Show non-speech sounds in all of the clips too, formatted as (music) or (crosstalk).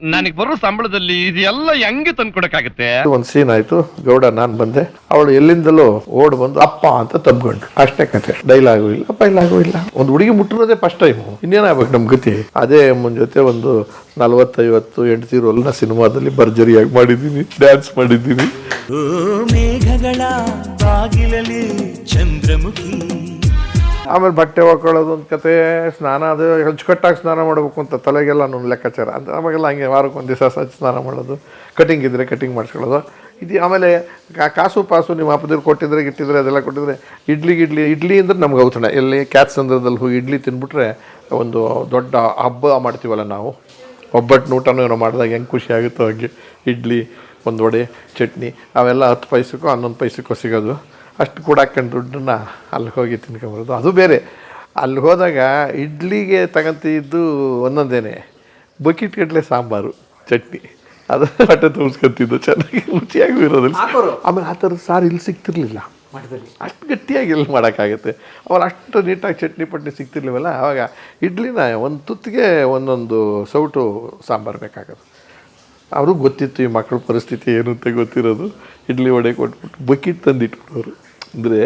ನನಗೆ ಬರೋ ಸಂಬಳದಲ್ಲಿ ಇದೆಲ್ಲ ಹೆಂಗೆ ತಂದ್ಕೊಡಕ್ಕಾಗತ್ತೆ ಒಂದು ಸೀನ್ ಆಯ್ತು. ಗೌಡ ನಾನು ಬಂದೆ. ಅವಳು ಎಲ್ಲಿಂದಲೋ ಓಡ್ ಬಂದು ಅಪ್ಪ ಅಂತ ತಬ್ಕೊಂಡು ಅಷ್ಟೇ ಕತೆ. ಡೈಲಾಗು ಇಲ್ಲ ಪೈಲಾಗು ಇಲ್ಲ. ಒಂದು ಹುಡುಗಿ ಮುಟ್ಟಿರೋದೇ ಫಸ್ಟ್ ಟೈಮ್ ಇನ್ನೇನಾಗ್ಬೇಕು ನಮ್ ಗತಿ? ಅದೇ ಮುನ್ ಜೊತೆ ಒಂದು ನಲವತ್ತೈವತ್ತು ಹೆಂಡ್ತಿರೋಲ್ನ ಸಿನಿಮಾದಲ್ಲಿ ಭರ್ಜರಿಯಾಗಿ ಮಾಡಿದ್ದೀನಿ ಡ್ಯಾನ್ಸ್ ಮಾಡಿದ್ದೀನಿ. ಓ ಮೇಘಗಳ ಬಾಗಿಲಲ್ಲಿ ಚಂದ್ರಮುಖಿ ಆಮೇಲೆ ಬಟ್ಟೆ ಹಾಕೊಳ್ಳೋದು ಒಂದು ಕತೆ, ಸ್ನಾನ ಅದು ಹಚ್ಚುಕಟ್ಟಾಗಿ ಸ್ನಾನ ಮಾಡಬೇಕು ಅಂತ ತಲೆಗೆಲ್ಲ ನನ್ನ ಲೆಕ್ಕಾಚಾರ. ಅಂತ ಆವಾಗೆಲ್ಲ ಹಂಗೆ ವಾರಕ್ಕೆ ಒಂದು ದಿವಸ ಸ್ನಾನ ಮಾಡೋದು ಕಟಿಂಗ್ ಇದ್ದರೆ ಕಟಿಂಗ್ ಮಾಡಿಸ್ಕೊಳ್ಳೋದು. ಇದು ಆಮೇಲೆ ಕಾಸು ಪಾಸು ನಿಮ್ಮ ಅಪ್ಪದಿರು ಕೊಟ್ಟಿದ್ರೆ, ಗಿಟ್ಟಿದ್ರೆ, ಅದೆಲ್ಲ ಕೊಟ್ಟಿದ್ರೆ ಇಡ್ಲಿ, ಗಿಡ್ಲಿ, ಇಡ್ಲಿ ಅಂದ್ರೆ ನಮ್ಗೆ ಔತಣ. ಎಲ್ಲಿ ಕ್ಯಾತ್ ಸಂದರ್ಭದಲ್ಲಿ ಹೋಗಿ ಇಡ್ಲಿ ತಿಂದ್ಬಿಟ್ರೆ ಒಂದು ದೊಡ್ಡ ಹಬ್ಬ ಮಾಡ್ತೀವಲ್ಲ ನಾವು. ಒಬ್ಬಟ್ಟು ಊಟನೂ ಏನೋ ಮಾಡಿದಾಗ ಹೆಂಗೆ ಖುಷಿ ಆಗುತ್ತೋ ಹಾಗೆ. ಇಡ್ಲಿ, ಒಂದು ವಡೆ, ಚಟ್ನಿ, ಅವೆಲ್ಲ ಹತ್ತು ಪೈಸಕ್ಕೋ ಹನ್ನೊಂದು ಪೈಸಕ್ಕೋ ಸಿಗೋದು. ಅಷ್ಟು ಕೂಡ ಹಾಕೊಂಡು ದುಡ್ಡನ್ನ ಅಲ್ಲಿ ಹೋಗಿ ತಿನ್ಕೊಂಬರೋದು. ಅದು ಬೇರೆ. ಅಲ್ಲಿ ಹೋದಾಗ ಇಡ್ಲಿಗೆ ತಗೊಂತಿದ್ದು ಒಂದೊಂದೇನೆ. ಬಕೆಟ್ ಗಟ್ಟಲೆ ಸಾಂಬಾರು ಚಟ್ನಿ. ಅದು ಹೊಟ್ಟೆ ತುಂಬಿಸ್ಕೊತಿದ್ದು ಚೆನ್ನಾಗಿ ರುಚಿಯಾಗೂ ಇರೋದಿಲ್ಲ. ಆಮೇಲೆ ಆ ಥರದ ಸಾರು ಇಲ್ಲಿ ಸಿಗ್ತಿರ್ಲಿಲ್ಲ. ಅಷ್ಟು ಗಟ್ಟಿಯಾಗಿ ಇಲ್ಲಿ ಮಾಡೋಕ್ಕಾಗುತ್ತೆ? ಅವ್ರು ಅಷ್ಟು ನೀಟಾಗಿ ಚಟ್ನಿ ಪಟ್ನಿ ಸಿಗ್ತಿರ್ಲಿವಲ್ಲ ಆವಾಗ ಇಡ್ಲಿನ ಒಂದು ತುತ್ತಿಗೆ ಒಂದೊಂದು ಸೌಟು ಸಾಂಬಾರು ಬೇಕಾಗೋದು ಅವ್ರಿಗೆ ಗೊತ್ತಿತ್ತು ಈ ಮಕ್ಕಳ ಪರಿಸ್ಥಿತಿ ಏನು ಅಂತ ಗೊತ್ತಿರೋದು. ಇಡ್ಲಿ ವಡೆ ಕೊಟ್ಬಿಟ್ಟು ಬಕೆಟ್ ಇಟ್ಬಿಡೋರು ಅಂದರೆ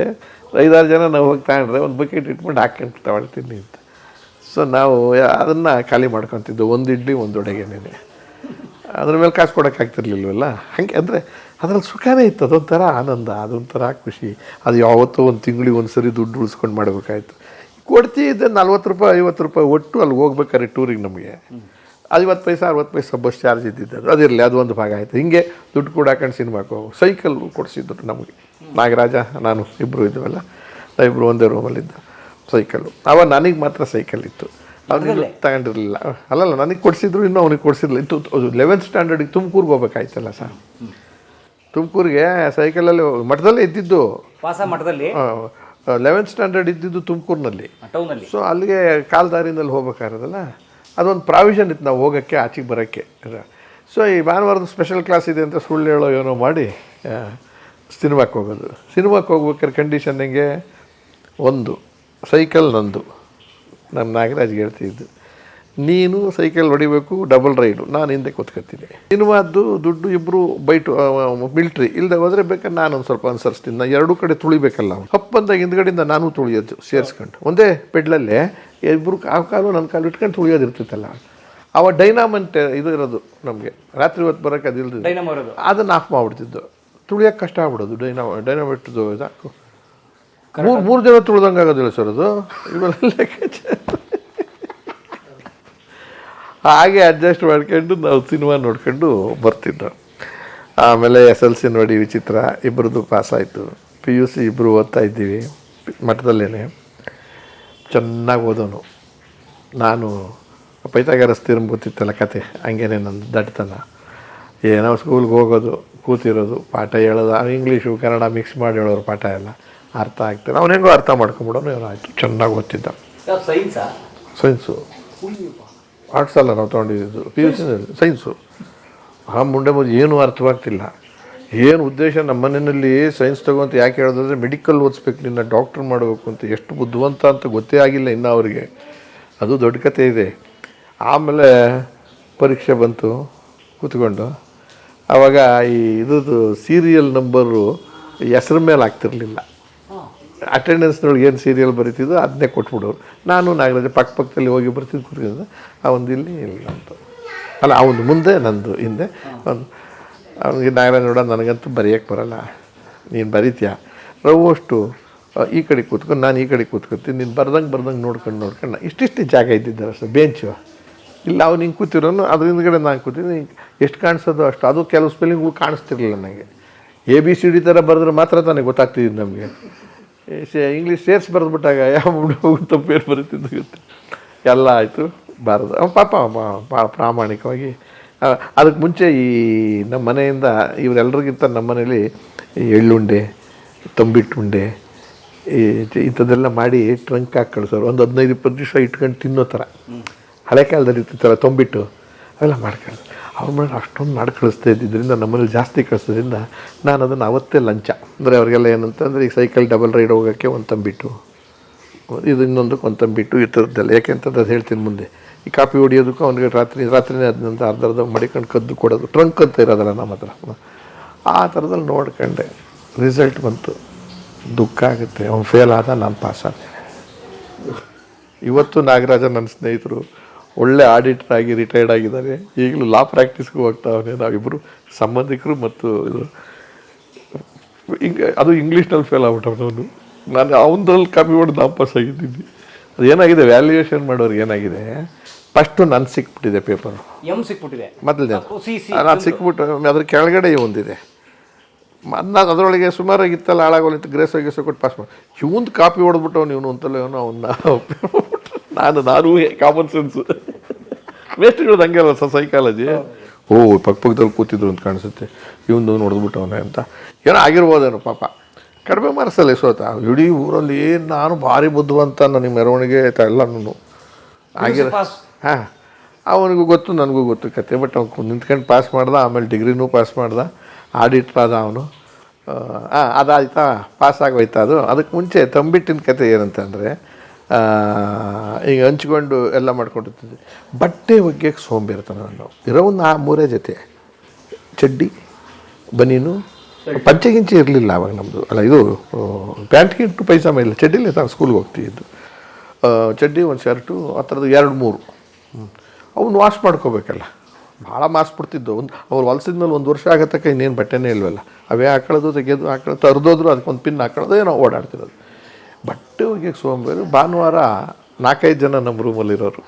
ಐದಾರು ಜನ ನಾವು ಹೋಗಿ ತಗೊಂಡ್ರೆ ಒಂದು ಬಕೆಟ್ ಇಟ್ಕೊಂಡು ಹಾಕೊಂಡು ತಗೊಳ್ತೀನಿ ಅಂತ. ಸೊ ನಾವು ಅದನ್ನು ಖಾಲಿ ಮಾಡ್ಕೊತಿದ್ದು, ಒಂದು ಇಡ್ಲಿ, ಒಂದು ಒಡೆಗೆನೇ ಅದ್ರ ಮೇಲೆ ಕಾಸು ಕೊಡೋಕ್ಕಾಗ್ತಿರ್ಲಿಲ್ವಲ್ಲ ಹಾಗೆ ಅಂದರೆ ಅದ್ರಲ್ಲಿ ಸುಖನೇ ಇತ್ತು, ಅದೊಂಥರ ಆನಂದ, ಅದೊಂಥರ ಖುಷಿ. ಅದು ಯಾವತ್ತೋ ಒಂದು ತಿಂಗಳಿಗೆ ಒಂದು ಸರಿ ದುಡ್ಡು ಉಳಿಸ್ಕೊಂಡು ಮಾಡಬೇಕಾಯ್ತು. ಕೊಡ್ತಿದ್ದೆ ನಲ್ವತ್ತು ರೂಪಾಯಿ, ಐವತ್ತು ರೂಪಾಯಿ ಒಟ್ಟು ಅಲ್ಲಿ ಹೋಗ್ಬೇಕಾದ್ರೆ ಟೂರಿಗೆ ನಮಗೆ. ಐವತ್ತು ಪೈಸೆ, ಅರವತ್ತು ಪೈಸೆ ಬಸ್ ಚಾರ್ಜ್ ಇದ್ದಿದ್ದು ಅದಿರಲಿ ಅದು ಒಂದು ಭಾಗ ಆಯಿತು. ಹಿಂಗೆ ದುಡ್ಡು ಕೂಡ ಹಾಕೊಂಡು ಸಿನಿಮಾಕ್ಕೆ ಹೋಗೋ. ಸೈಕಲ್ ಕೊಡಿಸಿದ್ರು ನಮಗೆ. ನಾಗರಾಜ ನಾನು ಇಬ್ಬರು ಇದ್ವಲ್ಲ? ಇಬ್ಬರು ಒಂದೇ ರೂಮಲ್ಲಿದ್ದ ಸೈಕಲ್ಲು ಅವ ನನಗೆ ಮಾತ್ರ ಸೈಕಲ್ ಇತ್ತು. ಅವನಿಗೆ ತಗೊಂಡಿರಲಿಲ್ಲ. ಅಲ್ಲಲ್ಲ ನನಗೆ ಕೊಡಿಸಿದ್ರು ಇನ್ನೂ ಅವನಿಗೆ ಕೊಡಿಸಿರ್ಲಿಲ್ಲ. ಇತ್ತು ಲೆವೆಂತ್ ಸ್ಟ್ಯಾಂಡರ್ಡಿಗೆ ತುಮಕೂರಿಗೆ ಹೋಗ್ಬೇಕಾಯ್ತಲ್ಲ ಸರ್. ತುಮಕೂರಿಗೆ ಸೈಕಲಲ್ಲಿ ಮಠದಲ್ಲೇ ಇದ್ದಿದ್ದು. ಮಠದಲ್ಲಿ? ಲೆವೆಂತ್ ಸ್ಟ್ಯಾಂಡರ್ಡ್ ಇದ್ದಿದ್ದು ತುಮಕೂರಿನಲ್ಲಿ. ಸೊ ಅಲ್ಲಿಗೆ ಕಾಲ್ದಾರಿನಲ್ಲಿ ಹೋಗ್ಬೇಕಾಗಿರೋದಲ್ಲ ಅದೊಂದು ಪ್ರಾವಿಷನ್ ಇತ್ತು ನಾವು ಹೋಗೋಕ್ಕೆ ಆಚೆಗೆ ಬರೋಕ್ಕೆ. ಸೊ ಈ ಭಾನುವಾರದ ಸ್ಪೆಷಲ್ ಕ್ಲಾಸ್ ಇದೆ ಅಂತ ಸುಳ್ಳು ಹೇಳೋ ಏನೋ ಮಾಡಿ ಸಿನಿಮಾಕ್ಕೆ ಹೋಗೋದು. ಸಿನಿಮಾಕ್ಕೆ ಹೋಗ್ಬೇಕಾದ್ರೆ ಕಂಡೀಷನ್ ಹೆಂಗೆ? ಒಂದು ಸೈಕಲ್ ನಂದು. ನಮ್ಮ ನಾಗರಾಜ್ಗೆ ಹೇಳ್ತಿದ್ದು. ನೀನು ಸೈಕಲ್ ಹೊಡಿಬೇಕು ಡಬಲ್ ರೈಡು ನಾನು ಹಿಂದೆ ಕೂತ್ಕೊತೀನಿ ಸಿನಿಮಾದ್ದು ದುಡ್ಡು ಇಬ್ಬರು ಬೈಟು ಮಿಲ್ಟ್ರಿ ಇಲ್ಲದೆ ಹೋದರೆ ಬೇಕಾದ್ರೆ ನಾನು ಒಂದು ಸ್ವಲ್ಪ ಅನುಸರಿಸ್ತೀನಿ ನಾನು ಎರಡೂ ಕಡೆ ತುಳಿಬೇಕಲ್ಲ ಹಪ್ಪಂದಾಗ ಹಿಂದ್ಗಡೆಯಿಂದ ನಾನು ತುಳಿಯೋದು ಸೇರಿಸ್ಕೊಂಡು. ಒಂದೇ ಪೆಡ್ಲಲ್ಲೇ ಇಬ್ಬರು ಆ ಕಾಲು ನನ್ನ ಕಾಲು ಇಟ್ಕೊಂಡು ತುಳಿಯೋದು ಇರ್ತಿತ್ತಲ್ಲ. ಅವ ಡೈನಾಮಂಟ್ ಇದು ಇರೋದು ನಮಗೆ. ರಾತ್ರಿ ಹೊತ್ತು ಬರೋಕ್ಕೆ ಅದು ಇಲ್ದಿದ್ದು ಡೈನಮೋ ಇರೋದು. ಅದನ್ನು ಆಫ್ ಮಾಡಿಬಿಡ್ತಿದ್ದು. ತುಳಿಯೋಕೆ ಕಷ್ಟ ಆಗ್ಬಿಡೋದು. ಡೈನಾ ಡೈನಾಮಿಟ್ದು ಇದಾಕು ಮೂರು ಮೂರು ಜನ ತುಳಿದಂಗೆ ಆಗೋದಿಲ್ಲ ಸರ್ ಅದು. ಇವೆಲ್ಲ ಹಾಗೆ ಅಡ್ಜಸ್ಟ್ ಮಾಡ್ಕೊಂಡು ನಾವು ಸಿನಿಮಾ ನೋಡ್ಕೊಂಡು ಬರ್ತಿದ್ದೋ. ಆಮೇಲೆ ಎಸ್ ಎಲ್ ಸಿ ನೋಡಿ ವಿಚಿತ್ರ. ಇಬ್ಬರದ್ದು ಪಾಸ್ ಆಯಿತು. ಪಿ ಯು ಸಿ ಇಬ್ಬರು ಓದ್ತಾ ಇದ್ದೀವಿ. ಮಠದಲ್ಲೇ ಚೆನ್ನಾಗಿ ಓದೋನು. ನಾನು ಪೈತಾಗಾರ ತೀರ್ಮ ಗೊತ್ತಿತ್ತಲ್ಲ ಕತೆ. ಹಂಗೇನೆ ನನ್ನ ದಡ್ತನ. ಏನೋ ಸ್ಕೂಲ್ಗೆ ಹೋಗೋದು ಕೂತಿರೋದು ಪಾಠ ಹೇಳೋದು ಇಂಗ್ಲೀಷು ಕನ್ನಡ ಮಿಕ್ಸ್ ಮಾಡಿ ಹೇಳೋರು ಪಾಠ ಎಲ್ಲ ಅರ್ಥ ಆಗ್ತಾರೆ ಅವನು ಹೆಂಗೋ ಅರ್ಥ ಮಾಡ್ಕೊಂಬಿಡೋನು ಏನೋ ಆಯಿತು ಚೆನ್ನಾಗಿ ಓದ್ತಿದ್ದ ಸೈನ್ಸಾ ಸೈನ್ಸು ಆರ್ಟ್ಸ್ ಅಲ್ಲ ನಾವು ತೊಗೊಂಡಿದ್ದು ಪಿ ಯು ಸಿ ಸೈನ್ಸು ಆ ಮುಂಡೆ ಮುಂದೆ ಏನೂ ಅರ್ಥವಾಗ್ತಿಲ್ಲ. ಏನು ಉದ್ದೇಶ ನಮ್ಮ ಮನೆಯಲ್ಲಿ ಸೈನ್ಸ್ ತಗೊಂತ ಯಾಕೆ ಹೇಳೋದಂದ್ರೆ ಮೆಡಿಕಲ್ ಓದಿಸ್ಬೇಕು ನಿನ್ನ ಡಾಕ್ಟ್ರ್ ಮಾಡಬೇಕು ಅಂತ ಎಷ್ಟು ಬುದ್ಧಿವಂತ ಅಂತ ಗೊತ್ತೇ ಆಗಿಲ್ಲ ಇನ್ನು ಅವರಿಗೆ. ಅದು ದೊಡ್ಡ ಕತೆ ಇದೆ. ಆಮೇಲೆ ಪರೀಕ್ಷೆ ಬಂತು ಕೂತ್ಕೊಂಡು. ಆವಾಗ ಈ ಇದ್ರದ್ದು ಸೀರಿಯಲ್ ನಂಬರು ಹೆಸ್ರ ಮೇಲೆ ಆಗ್ತಿರ್ಲಿಲ್ಲ. ಅಟೆಂಡೆನ್ಸ್ನೊಳಗೆ ಏನು ಸೀರಿಯಲ್ ಬರೀತಿದ್ದೋ ಅದನ್ನೇ ಕೊಟ್ಬಿಡೋರು. ನಾನು ನಾಗರಾಜ ಪಕ್ಕ ಪಕ್ಕದಲ್ಲಿ ಹೋಗಿ ಬರ್ತಿದ್ದು ಕೂತ್ಕೊಂಡು ಆ ಒಂದು ಇಲ್ಲಿ ಇಲ್ಲ ಅಂತ. ಅಲ್ಲ ಅವನು ಮುಂದೆ ನಂದು ಹಿಂದೆ. ಅವನು ಅವನಿಗೆ ನಾಗರಾಜ ನೋಡ ನನಗಂತೂ ಬರೆಯೋಕ್ಕೆ ಬರಲ್ಲ. ನೀನು ಬರೀತೀಯ? ರವಷ್ಟು ಈ ಕಡೆ ಕೂತ್ಕೊಂಡು ನಾನು ಈ ಕಡೆ ಕೂತ್ಕೊತೀನಿ ನೀನು ಬರ್ದಂಗೆ ಬರ್ದಂಗೆ ನೋಡ್ಕೊಂಡು ನೋಡ್ಕೊಂಡು ಇಷ್ಟಿಷ್ಟು ಜಾಗ ಇದ್ದಿದ್ದಾರೆ ಸರ್ ಬೆಂಚು ಇಲ್ಲ, ಅವ್ನು ಹಿಂಗೆ ಕೂತಿರೋನು ಅದ್ರ ಹಿಂದ್ಗಡೆ ನಾನು ಕೂತೀನಿ ಎಷ್ಟು ಕಾಣಿಸೋದು ಅಷ್ಟು. ಅದು ಕೆಲವು ಸ್ಪೆಲ್ಲಿಂಗ್ಗಳು ಕಾಣಿಸ್ತಿರ್ಲಿಲ್ಲ ನನಗೆ ಎ, ಬಿ, ಸಿ, ಡಿ ಥರ ಬರೆದ್ರೆ ಮಾತ್ರ ತಾನೇ ಗೊತ್ತಾಗ್ತಿದ್ದು ನಮಗೆ. ಇಂಗ್ಲೀಷ್ ಸೇರ್ಸಿ ಬರೆದ್ಬಿಟ್ಟಾಗ ಯಾವ ತಪ್ಪೇನು ಬರೀತಿದ್ದು ಗೊತ್ತು. ಎಲ್ಲ ಆಯಿತು, ಬಾರದು. ಪಾಪ ಭಾಳ ಪ್ರಾಮಾಣಿಕವಾಗಿ. ಅದಕ್ಕೆ ಮುಂಚೆ ಈ ನಮ್ಮ ಮನೆಯಿಂದ ಇವರೆಲ್ಲರಿಗಿಂತ ನಮ್ಮ ಮನೇಲಿ ಎಳ್ಳುಂಡೆ, ತಂಬಿಟ್ಟುಂಡೆ, ಈ ಇಂಥದ್ದೆಲ್ಲ ಮಾಡಿ ಟ್ರಂಕ್ ಹಾಕಿ ಕಳಿಸೋರು ಒಂದು ಹದಿನೈದು, ಇಪ್ಪತ್ತು ದಿವಸ ಇಟ್ಕೊಂಡು ತಿನ್ನೋ ಥರ ಹಳೆ ಕಾಲದಲ್ಲಿ ಇರ್ತಿತ್ತಲ್ಲ ತೊಂಬಿಟ್ಟು ಅವೆಲ್ಲ ಮಾಡ್ಕೊಂಡು ಅವ್ರ ಮನೇಲಿ ಅಷ್ಟೊಂದು ಮಾಡಿ ಕಳಿಸ್ತಾ ಇದ್ದಿದ್ದರಿಂದ ನಮ್ಮಲ್ಲಿ ಜಾಸ್ತಿ ಕಳಿಸೋದ್ರಿಂದ ನಾನು ಅದನ್ನು ಅವತ್ತೇ ಲಂಚ. ಅಂದರೆ ಅವರಿಗೆಲ್ಲ ಏನಂತಂದರೆ ಈಗ ಸೈಕಲ್ ಡಬಲ್ ರೈಡ್ ಹೋಗೋಕ್ಕೆ ಒಂದು ತಂಬಿಟ್ಟು, ಇದು ಇನ್ನೊಂದಕ್ಕೆ ಒಂದು ತಂಬಿಟ್ಟು ಈ ಥರದ್ದೆಲ್ಲ. ಯಾಕೆಂತಂದ್ರೆ ಅದು ಹೇಳ್ತೀನಿ ಮುಂದೆ. ಈ ಕಾಪಿ ಹೊಡಿಯೋದಕ್ಕೂ ಅವನಿಗೆ ರಾತ್ರಿ, ರಾತ್ರಿನೇ ಅದನ್ನಂತ ಅರ್ಧ ಅರ್ಧ ಮಡಿಕೊಂಡು ಕದ್ದು ಕೊಡೋದು. ಟ್ರಂಕ್ ಅಂತ ಇರೋದಲ್ಲ ನಮ್ಮ ಹತ್ರ. ಆ ಥರದಲ್ಲಿ ನೋಡ್ಕೊಂಡೆ. ರಿಸಲ್ಟ್ ಬಂತು. ದುಃಖ ಆಗುತ್ತೆ. ಅವ್ನು ಫೇಲ್ ಆದ, ನಾನು ಪಾಸ್ ಆದೆ. ಇವತ್ತು ನಾಗರಾಜ ನನ್ನ ಸ್ನೇಹಿತರು ಒಳ್ಳೆ ಆಡಿಟರ್ ಆಗಿ ರಿಟೈರ್ಡ್ ಆಗಿದ್ದಾರೆ. ಈಗಲೂ ಲಾ ಪ್ರಾಕ್ಟೀಸ್ಗೂ ಹೋಗ್ತಾವನೆ ನಾವಿಬ್ಬರು ಸಂಬಂಧಿಕರು ಮತ್ತು ಇದು ಹಿಂಗೆ ಅದು ಇಂಗ್ಲೀಷ್ನಲ್ಲಿ ಫೇಲ್ ಆಗ್ಬಿಟ್ಟವನು ನಾನು. ಅವನದ್ರಲ್ಲಿ ಕಾಪಿ ಹೊಡೆದು ನಾವು ಪಾಸ್ ಆಗಿದ್ದೀನಿ. ಅದು ಏನಾಗಿದೆ? ವ್ಯಾಲ್ಯೂಯೇಷನ್ ಮಾಡೋರಿಗೆ ಏನಾಗಿದೆ? ಫಸ್ಟು ನಾನು ಸಿಕ್ಬಿಟ್ಟಿದೆ ಪೇಪರ್ ಎಂ ಸಿಕ್ಬಿಟ್ಟಿದೆ. ಮೊದಲಿದೆ ನಾನು ಸಿಕ್ಬಿಟ್ಟು ಅದ್ರ ಕೆಳಗಡೆ ಒಂದಿದೆ. ನಾನು ಅದರೊಳಗೆ ಸುಮಾರಾಗಿ ಸುಮಾರಾಗಿತ್ತಲ್ಲ ಹಾಳಾಗೋಲಿತ್ತು ಗ್ರೇಸ್ ಗೀಸು ಕೊಟ್ಟು ಪಾಸ್ ಮಾಡಿ. ಇವಂದು ಕಾಪಿ ಹೊಡೆದ್ಬಿಟ್ಟು ಇವನು ಅಂತಲ್ಲ ಇವನು ಅವನ್ನ (laughs) ನಾನು ನಾನು ಕಾಮನ್ ಸೆನ್ಸ್ ಇರೋದು ಹಂಗೆ ಅಲ್ಲ ಸರ್ ಸೈಕಾಲಜಿ ಓ ಪಕ್ಕ ಪಕ್ಕದಲ್ಲಿ ಕೂತಿದ್ರು ಅಂತ ಕಾಣಿಸುತ್ತೆ. ಇವನು ನೋಡಿದ್ಬಿಟ್ಟವನೆ ಅಂತ. ಏನೋ ಆಗಿರ್ಬೋದೇನೋ ಪಾಪ. ಕಡಿಮೆ ಮಾರಿಸಲ್ಲ ಸೋತ ಇಡೀ ಊರಲ್ಲಿ ಏನು ನಾನು ಭಾರಿ ಬುದ್ಧಿವಂತ ನನಗೆ ಮೆರವಣಿಗೆ ಎಲ್ಲ ನಾನು ಆಗಿರ ಹಾಂ. ಅವನಿಗೂ ಗೊತ್ತು ನನಗೂ ಗೊತ್ತು ಕತೆ ಬಟ್ ಅವ್ನು ನಿಂತ್ಕೊಂಡು ಪಾಸ್ ಮಾಡ್ದ ಆಮೇಲೆ ಡಿಗ್ರಿನೂ ಪಾಸ್ ಮಾಡ್ದ. ಆಡಿಟ್ರ್ ಆದ ಅವನು. ಹಾಂ ಅದಾಯ್ತಾ? ಪಾಸ್ ಆಗೋಯ್ತಾ ಅದು? ಅದಕ್ಕೆ ಮುಂಚೆ ತಂಬಿಟ್ಟಿನ ಕತೆ ಏನಂತಂದರೆ ಈಗ ಹಂಚ್ಕೊಂಡು ಎಲ್ಲ ಮಾಡ್ಕೊಂಡಿರ್ತಿದ್ವಿ ಬಟ್ಟೆ ಒಗ್ಯಕ್ಕೆ ಸೋಂಬೇರಿತನ ನಾನು. ಇರೋ ಒಂದು ಆ ಮೂರೇ ಜೊತೆ. ಚಡ್ಡಿ ಬನೀನು ಪಂಚಗಿಂಚಿ ಇರಲಿಲ್ಲ ಅವಾಗ ನಮ್ಮದು ಅಲ್ಲ ಇದು ಪ್ಯಾಂಟ್ಗೆ ಇಟ್ಟು ಪೈಸಾಮ ಇಲ್ಲ ಚಡ್ಡಿಲೇ ತಾನು ಸ್ಕೂಲ್ಗೆ ಹೋಗ್ತಿದ್ದು ಚಡ್ಡಿ ಒಂದು ಶರ್ಟು ಆ ಥರದ್ದು ಎರಡು ಮೂರು. ಅವನು ವಾಶ್ ಮಾಡ್ಕೋಬೇಕಲ್ಲ. ಭಾಳ ಮಾಸ್ ಬಿಡ್ತಿದ್ದು. ಒಂದು ಅವ್ರು ಹೊಲ್ಸಿದ ಮೇಲೆ ಒಂದು ವರ್ಷ ಆಗತ್ತಕ್ಕ ಇನ್ನೇನು ಬಟ್ಟೆನೇ ಇಲ್ವಲ್ಲ. ಅವೇ ಹಾಕೊಳ್ಳೋದು ತೆಗೆದು ಹಾಕೊಳ್ಳೋದು ಅದಕ್ಕೆ ಅದಕ್ಕೊಂದು ಪಿನ್ ಹಾಕೊಳ್ಳೋದು ಏನೋ ಓಡಾಡ್ತಿರೋದು. ಬಟ್ಟೆ ಒಗೆಯೋಕೆ ಸೋಂಬೇರು ಭಾನುವಾರ ನಾಲ್ಕೈದು ಜನ ನಮ್ಮ ರೂಮಲ್ಲಿರೋರು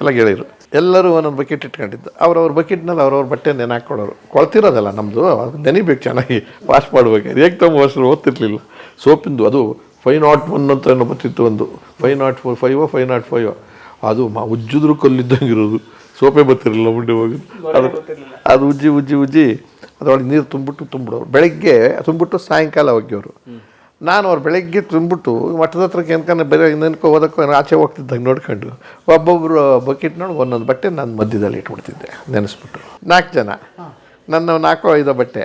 ಎಲ್ಲ ಗೆಳೆಯರು. ಎಲ್ಲರೂ ಒಂದೊಂದು ಬಕೆಟ್ ಇಟ್ಕೊಂಡಿದ್ದು. ಅವ್ರವ್ರ ಬಕೆಟ್ನಲ್ಲಿ ಅವ್ರವ್ರ ಬಟ್ಟೆ ನೆನೆ ಹಾಕ್ಕೊಳ್ಳೋರು. ಕೊಳ್ತಿರೋದಲ್ಲ ನಮ್ಮದು ಅದು ನೆನಿಬೇಕು ಚೆನ್ನಾಗಿ ವಾಶ್ ಮಾಡ್ಬೇಕು ಏಕ್ ತಮ್ಮ ವಾಶ್ರು ಓದ್ತಿರ್ಲಿಲ್ಲ. ಸೋಪಿಂದು ಅದು ಫೈವ್ ನಾಟ್ ಒನ್ ಅಂತ ಏನೋ ಬರ್ತಿತ್ತು ಒಂದು. ಫೈವ್ ನಾಟ್ ಫೋರ್ ಫೈವೋ ಫೈವ್ ನಾಟ್ ಫೈವೋ ಅದು ಮಾ ಉಜ್ಜಿದ್ರು ಕಲ್ಲಿದ್ದಂಗೆ ಇರೋದು ಸೋಪೆ ಬರ್ತಿರಲಿಲ್ಲ ಮುಂಡೆ ಹೋಗಿ. ಅದು ಅದು ಉಜ್ಜಿ ಉಜ್ಜಿ ಉಜ್ಜಿ ಅದರೊಳಗೆ ನೀರು ತುಂಬಿಟ್ಟು ತುಂಬಿಡೋರು. ಬೆಳಗ್ಗೆ ತುಂಬಿಟ್ಟು ಸಾಯಂಕಾಲ ಒಗ್ಯೋರು ನಾನು ಅವ್ರು ಬೆಳಗ್ಗೆ ತಿಂದ್ಬಿಟ್ಟು ಮಠದ ಹತ್ರ ಏನ್ಕಂದ್ರೆ ಬೇರೆ ಇನ್ನೇನಕ್ಕೋ ಓದಕ್ಕೋ ಏನೋ ಆಚೆ ಹೋಗ್ತಿದ್ದಂಗೆ ನೋಡ್ಕೊಂಡು ಒಬ್ಬೊಬ್ಬರು ಬಕೆಟ್ ನೋಡಿ ಒಂದೊಂದು ಬಟ್ಟೆ ನಾನು ಮಧ್ಯದಲ್ಲಿ ಇಟ್ಬಿಡ್ತಿದ್ದೆ ನೆನೆಸ್ಬಿಟ್ಟು. ನಾಲ್ಕು ಜನ. ನನ್ನ ನಾಲ್ಕು ಐದು ಬಟ್ಟೆ.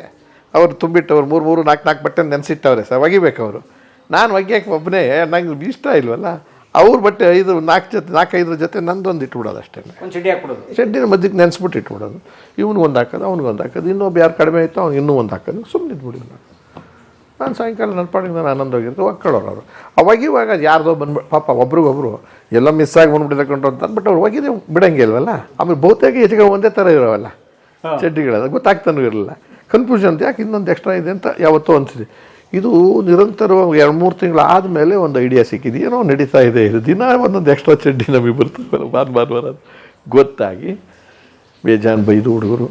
ಅವ್ರು ತುಂಬಿಟ್ಟು ಅವ್ರು ಮೂರು ಮೂರು ನಾಲ್ಕು ನಾಲ್ಕು ಬಟ್ಟೆ ನೆನೆಸಿಟ್ಟವ್ರೆ ಸರ್ ಒಗಿಬೇಕು ಅವರು. ನಾನು ಒಗ್ಯಕ್ಕೆ ಒಬ್ಬನೇ ನಂಗೆ ಇಷ್ಟ ಇಲ್ವಲ್ಲ ಅವ್ರ ಬಟ್ಟೆ ಐದು ನಾಲ್ಕು ಜೊತೆ ನಾಲ್ಕೈದರ ಜೊತೆ ನಂದೊಂದು ಇಟ್ಬಿಡೋದು ಅಷ್ಟೇ. ಒಂದು ಚಡ್ಡಿ ಹಾಕ್ಬಿಡೋದು. ಚಡ್ಡಿನ ಮಧ್ಯಕ್ಕೆ ನೆನೆಸ್ಬಿಟ್ಟು ಇಟ್ಬಿಡೋದು. ಇವನು ಒಂದು ಹಾಕೋದು ಅವ್ನಿಗೆ ಒಂದು ಹಾಕೋದು ಇನ್ನೊಬ್ಬ ಯಾರು ಕಡಿಮೆ ಆಯಿತು ಅವ್ನು ಇನ್ನೂ ಒಂದು ಹಾಕೋದು ಸುಮ್ಮನೆ ಇದ್ಬಿಡಿ ನಾನು ನಾನು ಸಾಯಂಕಾಲ ನನ್ನ ಪಾಡಿಗೆ ನಾನು ಆನಂದವಾಗಿರ್ತು ಒಕ್ಕಳೋರು ಅವರು ಅವಾಗಿ ಇವಾಗ ಯಾರ್ದೋ ಬಂದ್ಬಿಟ್ಟು ಪಾಪ ಒಬ್ರಿಗೊಬ್ರು ಎಲ್ಲ ಮಿಸ್ ಆಗಿ ಬಂದ್ಬಿಟ್ಟಿದೆ ಕೊಂಡು ಅಂತ ಅಂದ್ಬಿಟ್ಟು ಅವ್ರು ಒಗಿದೆ ಬಿಡಂಗೆ ಇಲ್ವಲ್ಲ? ಆಮೇಲೆ ಬಹುತೇಕ ಹೆಚ್ಚಿಗೆ ಒಂದೇ ಥರ ಇರೋವಲ್ಲ? ಚಡ್ಡಿಗಳಲ್ಲ ಗೊತ್ತಾಗ್ತಾನೂ ಇರಲಿಲ್ಲ ಕನ್ಫ್ಯೂಷನ್ ಅಂತ ಯಾಕೆ ಇನ್ನೊಂದು ಎಕ್ಸ್ಟ್ರಾ ಇದೆ ಅಂತ ಯಾವತ್ತೋ ಅನಿಸಿದೆ. ಇದು ನಿರಂತರ ಎರಡು ಮೂರು ತಿಂಗಳು ಆದಮೇಲೆ ಒಂದು ಐಡಿಯಾ ಸಿಕ್ಕಿದೆ. ಏನೋ ನಡೀತಾ ಇದೆ. ಇದು ದಿನ ಒಂದೊಂದು ಎಕ್ಸ್ಟ್ರಾ ಚಡ್ಡಿ ನಮಗೆ ಬರ್ತದೆ. ಬಾರ್ ಬಾರ್ ಬಾರ ಗೊತ್ತಾಗಿ ಬೇಜಾನ್ ಬೈದು ಹುಡುಗರು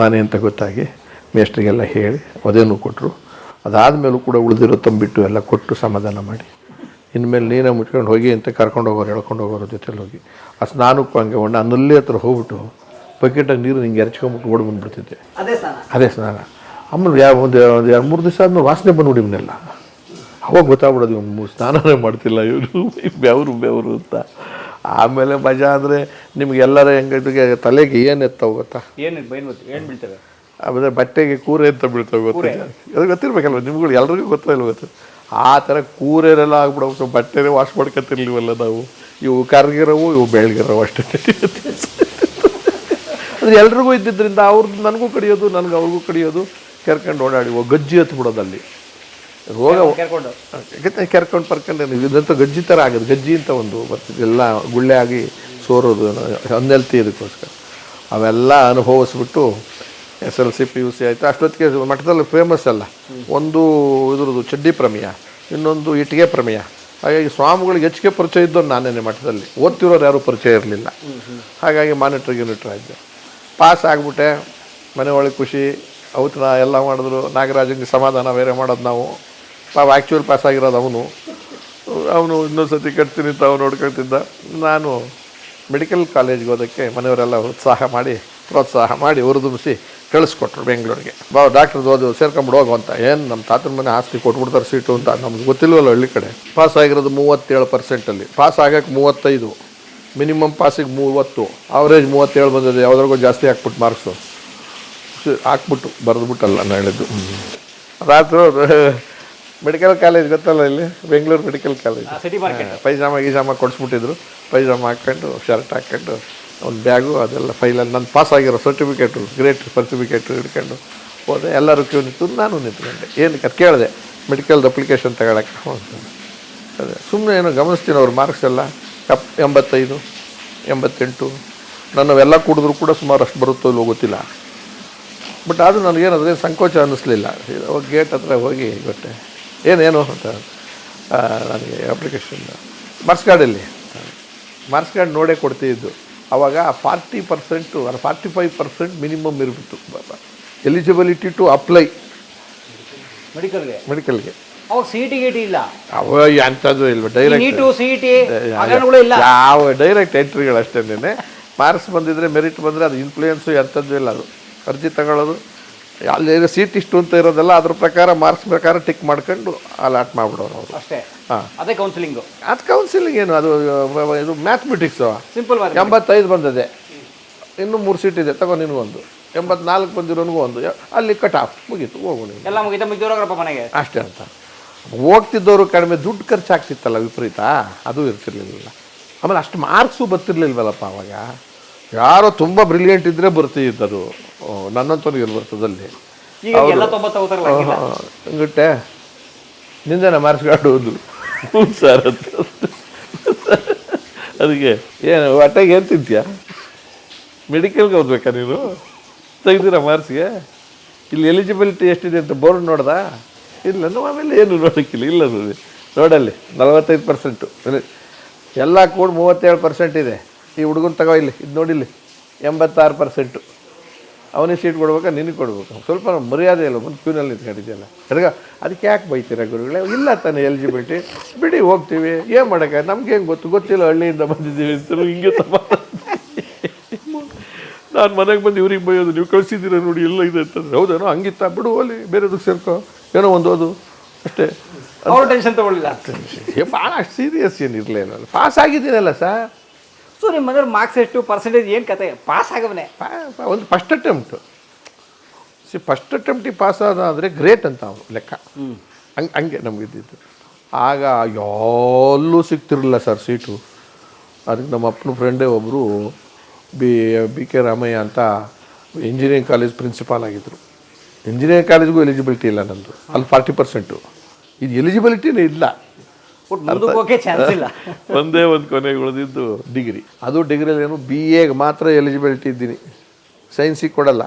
ನಾನೇ ಅಂತ ಗೊತ್ತಾಗಿ ಮೇಸ್ಟ್ರಿಗೆಲ್ಲ ಹೇಳಿ ಅದೇನು ಕೊಟ್ಟರು ಅದಾದಮೇಲೂ ಕೂಡ ಉಳಿದಿರೋ ತಂಬಿಟ್ಟು ಎಲ್ಲ ಕೊಟ್ಟು ಸಮಾಧಾನ ಮಾಡಿ. ಇನ್ಮೇಲೆ ನೀನೇ ಮುಚ್ಕೊಂಡು ಹೋಗಿ ಅಂತ ಕರ್ಕೊಂಡು ಹೋಗೋರು ಎಳ್ಕೊಂಡು ಹೋಗೋರು ಜೊತೆಲಿ ಹೋಗಿ. ಆ ಸ್ನಾನಕ್ಕೂ ಹಂಗೆ ಒಣ ನಲ್ಲಿ ಹತ್ರ ಹೋಗ್ಬಿಟ್ಟು ಬಕೆಟಾಗಿ ನೀರು ಹಿಂಗೆ ಎರಚ್ಕೊಂಬಿಟ್ಟು ಓಡಿ ಬಂದ್ಬಿಡ್ತಿದ್ದೆ. ಅದೇ ಸ್ನಾನ. ಆಮೇಲೆ ಯಾವ ಒಂದು ಒಂದು ಎರಡು ಮೂರು ದಿವಸ ಆದ್ಮೇಲೆ ವಾಸನೆ ಬಂದ್ಬಿಡಿ ಇವನ್ನೆಲ್ಲ ಅವಾಗ ಗೊತ್ತಾಗ್ಬಿಡೋದು ಇವನು ಸ್ನಾನನೇ ಮಾಡ್ತಿಲ್ಲ ಇವರು ಬೆವರು ಬೆವರು ಅಂತ. ಆಮೇಲೆ ಮಜಾ ಅಂದರೆ ನಿಮ್ಗೆ ಎಲ್ಲರ ಹೆಂಗಟ್ಟಿಗೆ ತಲೆಗೆ ಏನು ಎತ್ತಾವ ಗೊತ್ತಾ? ಏನು ಬೈನ್ ಏನು ಬೀಳ್ತವೆ? ಆಮೇಲೆ ಬಟ್ಟೆಗೆ ಕೂರೆ ಅಂತ ಬೀಳ್ತಾವೆ ಗೊತ್ತಿಲ್ಲ ಅದು ಗೊತ್ತಿರ್ಬೇಕಲ್ವ? ನಿಮ್ಗಳು ಎಲ್ರಿಗೂ ಗೊತ್ತಿಲ್ಲ ಗೊತ್ತು? ಆ ಥರ ಕೂರೆಲ್ಲ ಆಗ್ಬಿಡಬೇಕು. ಬಟ್ಟೆನೇ ವಾಶ್ ಮಾಡ್ಕೊತಿರ್ಲಿವಲ್ಲ ನಾವು. ಇವು ಕರ್ಗಿರೋವು ಇವು ಬೆಳಗಿರೋವು ಅಷ್ಟೇ. ಅಂದರೆ ಎಲ್ರಿಗೂ ಇದ್ದಿದ್ದರಿಂದ ಅವ್ರದ್ದು ನನಗೂ ಕಡಿಯೋದು ನನಗೆ ಅವ್ರಿಗೂ ಕಡಿಯೋದು. ಕೆರ್ಕೊಂಡು ಓಡಾಡಿ ಗಜ್ಜಿ ಹತ್ತು ಬಿಡೋದಲ್ಲಿ ರೋಗ ಕೆರ್ಕೊಂಡು ಪರ್ಕೊಂಡು ಇದಂತ ಗಜ್ಜಿ ಥರ ಆಗೋದು. ಗಜ್ಜಿ ಅಂತ ಒಂದು ಬರ್ತಿದೆ. ಎಲ್ಲ ಗುಳ್ಳೆ ಆಗಿ ಸೋರೋದು ಅನ್ಹೆಲ್ತಿ ಇದಕ್ಕೋಸ್ಕರ. ಅವೆಲ್ಲ ಅನುಭವಿಸ್ಬಿಟ್ಟು S L C, P U C ಆಯಿತು. ಅಷ್ಟೊತ್ತಿಗೆ ಮಠದಲ್ಲಿ ಫೇಮಸ್ ಅಲ್ಲ. ಒಂದು ಇದ್ರದ್ದು ಚಡ್ಡಿ ಪ್ರಮೇಯ, ಇನ್ನೊಂದು ಇಟ್ಟಿಗೆ ಪ್ರಮೇಯ. ಹಾಗಾಗಿ ಸ್ವಾಮಿಗಳಿಗೆ ಹೆಚ್ಚಿಗೆ ಪರಿಚಯ ಇದ್ದವ್ರು ನಾನೇನೆ ಮಠದಲ್ಲಿ. ಓದ್ತಿರೋರು ಯಾರೂ ಪರಿಚಯ ಇರಲಿಲ್ಲ. ಹಾಗಾಗಿ ಮಾನಿಟ್ರ್ ಯೂನಿಟ್ರ್ ಆಯಿತು. ಪಾಸ್ ಆಗಿಬಿಟ್ಟೆ, ಮನೆ ಒಳಗೆ ಖುಷಿ ಅವತ್ತಿನ ಎಲ್ಲ ಮಾಡಿದ್ರು. ನಾಗರಾಜನಿಗೆ ಸಮಾಧಾನ ಬೇರೆ ಮಾಡೋದು ನಾವು. ಪಾಪ ಆ್ಯಕ್ಚುಲ್ ಪಾಸ್ ಆಗಿರೋದು ಅವನು. ಅವನು ಇನ್ನೊಂದು ಸತಿ ಕಟ್ತೀನಿ ಅಂತ ಅವ್ನು ನೋಡ್ಕೊಳ್ತಿದ್ದ. ನಾನು ಮೆಡಿಕಲ್ ಕಾಲೇಜ್ಗೆ ಹೋದಕ್ಕೆ ಮನೆಯವರೆಲ್ಲ ಉತ್ಸಾಹ ಮಾಡಿ, ಪ್ರೋತ್ಸಾಹ ಮಾಡಿ, ಹುರಿದುಂಬಿಸಿ ಕಳಿಸ್ಕೊಟ್ರು ಬೆಂಗಳೂರಿಗೆ. ಬಾ ಡಾಕ್ಟರ್ ಓದು ಸೇರ್ಕೊಂಬಿಡು ಹೋಗು ಅಂತ. ಏನು ನಮ್ಮ ತಾತನ ಮನೆ ಆಸ್ತಿ ಕೊಟ್ಬಿಡ್ತಾರೆ ಸೀಟು ಅಂತ. ನಮ್ಗೆ ಗೊತ್ತಿಲ್ವಲ್ಲ ಹಳ್ಳಿ ಕಡೆ. ಪಾಸ್ ಆಗಿರೋದು ಮೂವತ್ತೇಳು ಪರ್ಸೆಂಟಲ್ಲಿ ಪಾಸ್ ಆಗಕ್ಕೆ ಮೂವತ್ತೈದು. ಮಿನಿಮಮ್ ಪಾಸಿಗೆ ಮೂವತ್ತು. ಅವರೇಜ್ ಮೂವತ್ತೇಳು ಬಂದಿದೆ. ಯಾವುದ್ರಿಗೂ ಜಾಸ್ತಿ ಹಾಕ್ಬಿಟ್ಟು ಮಾರ್ಕ್ಸು ಹಾಕ್ಬಿಟ್ಟು ಬರೆದ್ಬಿಟ್ಟಲ್ಲ ನಾನು ಹೇಳಿದ್ದು. ರಾತ್ರಿ ಮೆಡಿಕಲ್ ಕಾಲೇಜ್ ಗೊತ್ತಲ್ಲ ಇಲ್ಲಿ? ಬೆಂಗಳೂರು ಮೆಡಿಕಲ್ ಕಾಲೇಜ್ ಪೈಜಾಮ ಗೀಜಾಮ ಕೊಡಿಸ್ಬಿಟ್ಟಿದ್ರು. ಪೈಜಾಮ ಹಾಕ್ಕೊಂಡು ಶರ್ಟ್ ಹಾಕ್ಕೊಂಡು. ಒಂದು ಬ್ಯಾಗು, ಅದೆಲ್ಲ ಫೈಲಲ್ಲಿ ನಾನು ಪಾಸ್ ಆಗಿರೋ ಸರ್ಟಿಫಿಕೇಟು ಗ್ರೇಟ್ ಸರ್ಟಿಫಿಕೇಟು ಹಿಡ್ಕೊಂಡು ಹೋದೆ. ಎಲ್ಲರೂ ಕ್ಯೂ ನಿಂತು ನಾನು ನಿಂತ್ಕೊಂಡೆ. ಏನಕ್ಕೆ? ಅದು ಕೇಳಿದೆ ಮೆಡಿಕಲ್ದು ಅಪ್ಲಿಕೇಶನ್ ತಗೊಳಕ್ಕೆ. ಅದೇ. ಸುಮ್ಮನೆ ಏನೋ ಗಮನಿಸ್ತೀನಿ ಅವ್ರ ಮಾರ್ಕ್ಸ್ ಎಲ್ಲ. ಎಪ್, ಎಂಬತ್ತೈದು, ಎಂಬತ್ತೆಂಟು. ನನ್ನವೆಲ್ಲ ಕುಡಿದ್ರು ಕೂಡ ಸುಮಾರು ಅಷ್ಟು ಬರುತ್ತೋ ಇಲ್ಲೋ ಗೊತ್ತಿಲ್ಲ. ಬಟ್ ಆದರೂ ನನಗೇನಂದ್ರೆ ಸಂಕೋಚ ಅನ್ನಿಸ್ಲಿಲ್ಲ. ಹೋಗಿ ಗೇಟ್ ಹತ್ರ ಹೋಗಿ ಗೊತ್ತೆ. ಏನೇನು ಅಂತ. ನನಗೆ ಅಪ್ಲಿಕೇಶನ್ ಮಾರ್ಕ್ಸ್ ಕಾರ್ಡಲ್ಲಿ ಮಾರ್ಕ್ಸ್ ಕಾರ್ಡ್ ನೋಡೇ ಕೊಡ್ತಿದ್ದು. ಅವಾಗ forty percent forty five percent minimum ಇರ್ಬಿಟ್ಟು eligibility to apply ಮೆಡಿಕಲ್ಗೆ ಮೆಡಿಕಲ್ಗೆ ಅವಾಗ ಸಿ ಟಿ ಗೇಟಿ ಇಲ್ಲ? ಅವ ಅಂಥದ್ದು ಇಲ್ವ ಡೈರೆಕ್ಟ್ ಸಿ ಟಿ ಇಲ್ಲ. ಯಾವ ಡೈರೆಕ್ಟ್ ಎಂಟ್ರಿಗಳು ಅಷ್ಟೇನೆ ಮಾರ್ಕ್ಸ್ ಬಂದಿದ್ರೆ ಮೆರಿಟ್ ಬಂದರೆ ಅದು ಇನ್ಫ್ಲೂಯೆನ್ಸು ಎಂಥದ್ದು ಇಲ್ಲ ಅದು. ಅರ್ಜಿ ತಗೊಳ್ಳೋದು. ಅಲ್ಲಿ ಸೀಟ್ ಇಷ್ಟು ಅಂತ ಇರೋದಲ್ಲ ಅದ್ರ ಪ್ರಕಾರ ಮಾರ್ಕ್ಸ್ ಪ್ರಕಾರ ಟಿಕ್ ಮಾಡ್ಕೊಂಡು ಅಲಾಟ್ ಮಾಡ್ಬಿಡೋರು ಅವರು. ಅಷ್ಟೇ. ಅದೇ ಕೌನ್ಸಿಲಿಂಗು ಅದು ಕೌನ್ಸಿಲಿಂಗ್ ಏನು? ಅದು ಇದು ಮ್ಯಾಥಮೆಟಿಕ್ಸು ಸಿಂಪಲ್ ಎಂಬತ್ತೈದು ಬಂದಿದೆ. ಇನ್ನು ಮೂರು ಸೀಟ್ ಇದೆ. ತಗೋ ನಿನಗೊಂದು ಎಂಬತ್ನಾಲ್ಕು ಬಂದಿರೋನಿಗೂ ಒಂದು. ಅಲ್ಲಿ ಕಟ್ ಆಫ್ ಮುಗೀತು. ಹೋಗು ನೀನು. ಎಲ್ಲ ಮುಗಿತ. ಮುಗಿದವ್ರಪ್ಪ ಮನೆಗೆ. ಅಷ್ಟೇ ಅಂತ. ಹೋಗ್ತಿದ್ದವರು ಕಡಿಮೆ ದುಡ್ಡು ಖರ್ಚಾಗ್ತಿತ್ತಲ್ಲ ವಿಪರೀತ? ಅದು ಇರ್ತಿರ್ಲಿಲ್ಲ ಆಮೇಲೆ ಅಷ್ಟು ಮಾರ್ಕ್ಸು ಬರ್ತಿರ್ಲಿಲ್ವಲ್ಲಪ್ಪ ಅವಾಗ? ಯಾರೋ ತುಂಬ ಬ್ರಿಲಿಯಂಟ್ ಇದ್ದರೆ ಬರ್ತಿದ್ದದು. ನನ್ನಂತವನಿಗೆ ಬರ್ತದಲ್ಲಿ. ಹಂಗಿಟ್ಟೆ ನಿಂದೇನ ಮಾರ್ಕ್ಸ್ ಕಾರ್ಡ್ ಹ್ಞೂ ಸರ್ ಅಂತ ಅದಕ್ಕೆ ಏನು ಹೊಟ್ಟೆಗೆ ಏನು ತಿಂತೀಯಾ ಮೆಡಿಕಲ್ಗೆ ಓದ್ಬೇಕಾ ನೀನು? ತೆಗ್ದಿರ ಮಾರ್ಕ್ಸ್ಗೆ ಇಲ್ಲಿ ಎಲಿಜಿಬಿಲಿಟಿ ಎಷ್ಟಿದೆ ಅಂತ ಬೋರ್ಡ್ ನೋಡ್ದಾ? ಇಲ್ಲ, ನಮ್ಮ ಆಮೇಲೆ ಏನು ನೋಡೋಕ್ಕಿಲ್ಲ ಇಲ್ಲ ನೋಡಿ ನೋಡಲ್ಲಿ, ನಲವತ್ತೈದು ಪರ್ಸೆಂಟು ಎಲ್ಲ ಕೂಡ ಮೂವತ್ತೇಳು ಪರ್ಸೆಂಟ್ ಇದೆ. ಈ ಹುಡುಗನ ತಗೋ ಇಲ್ಲಿ, ಇದು ನೋಡಿಲ್ಲಿ, ಎಂಬತ್ತಾರು ಪರ್ಸೆಂಟು ಅವನಿಗೆ ಸೀಟ್ ಕೊಡ್ಬೇಕಾ ನಿನಗೆ ಕೊಡ್ಬೇಕು? ಸ್ವಲ್ಪ ಮರ್ಯಾದೆ ಇಲ್ಲ ಬಂದು ಕ್ಯೂನಲ್ಲಿ ನಿಂತ್ಕೊಂಡಿದ್ದೆಲ್ಲ ಅದಕ್ಕೆ ಅದಕ್ಕೆ ಯಾಕೆ ಬೈತೀರ ಗುರುಗಳೇ? ಇಲ್ಲ ತಾನೆ ಎಲಿಜಿಬಿಲಿಟಿ ಬಿಡಿ ಹೋಗ್ತೀವಿ. ಏನು ಮಾಡೋಕೆ? ನಮ್ಗೆ ಹೆಂಗೆ ಗೊತ್ತು? ಗೊತ್ತಿಲ್ಲ ಹಳ್ಳಿಯಿಂದ ಬಂದಿದ್ದೀವಿ ಅಂತ ಹಿಂಗೆ ತಮ್ಮ ನಾನು ಮನೆಗೆ ಬಂದು ಇವ್ರಿಗೆ ಬೈಯೋದು ನೀವು ಕಳಿಸಿದ್ದೀರ ನೋಡಿ ಎಲ್ಲ ಇದೆ ಅಂತಂದ್ರೆ ಹೌದೇನೋ? ಹಂಗಿತ್ತ? ಬಿಡು ಅಲ್ಲಿ ಬೇರೆದಕ್ಕೆ ಸೇರ್ಕೊ. ಏನೋ ಒಂದು ಓದು ಅಷ್ಟೇ. ಅವ್ರ ಟೆನ್ಷನ್ ತಗೊಳ್ಳಿಲ್ಲ. ಭಾಳ ಅಷ್ಟು ಸೀರಿಯಸ್ ಏನು. ಇರಲಿಲ್ಲ ಪಾಸ್ ಆಗಿದ್ದೀನಲ್ಲ ಸರ್ ಸೊ ನಿಮ್ಮ ಮನೇಲಿ ಮಾರ್ಕ್ಸ್ ಎಷ್ಟು ಪರ್ಸೆಂಟೇಜ್ ಏನು ಕತೆ? ಪಾಸ್ ಆಗವನೇ. ಒಂದು ಫಸ್ಟ್ ಅಟೆಂಪ್ಟು ಸಿ ಫಸ್ಟ್ ಅಟೆಂಪ್ಟಿಗೆ ಪಾಸ್ ಆದ ಗ್ರೇಟ್ ಅಂತ ಅವನು ಲೆಕ್ಕ. ಹಂಗೆ ಹಂಗೆ ನಮ್ಗೆ ಇದ್ದಿದ್ದು. ಆಗ ಎಲ್ಲೂ ಸಿಗ್ತಿರಲಿಲ್ಲ ಸರ್ ಸೀಟು ಅದಕ್ಕೆ ನಮ್ಮ ಅಪ್ಪನ ಫ್ರೆಂಡೇ ಒಬ್ಬರು ಬಿ ಬಿ ಕೆ ರಾಮಯ್ಯ ಅಂತ ಇಂಜಿನಿಯರಿಂಗ್ ಕಾಲೇಜ್ ಪ್ರಿನ್ಸಿಪಾಲ್ ಆಗಿದ್ದರು ಇಂಜಿನಿಯರಿಂಗ್ ಕಾಲೇಜ್ಗೂ ಎಲಿಜಿಬಿಲಿಟಿ ಇಲ್ಲ ನಂದು ಅಲ್ಲಿ ಫಾರ್ಟಿ ಪರ್ಸೆಂಟು ಇದು ಎಲಿಜಿಬಿಲಿಟಿನೇ ಇಲ್ಲ. ಒಂದೇ ಒಂದು ಕೊನೆಗೆ ಉಳಿದಿದ್ದು ಡಿಗ್ರಿ. ಅದು ಡಿಗ್ರಿಯಲ್ಲಿ ಏನು ಬಿ ಎಗೆ ಮಾತ್ರ ಎಲಿಜಿಬಿಲಿಟಿ ಇದ್ದೀನಿ. ಸೈನ್ಸಿಗೆ ಕೊಡಲ್ಲ.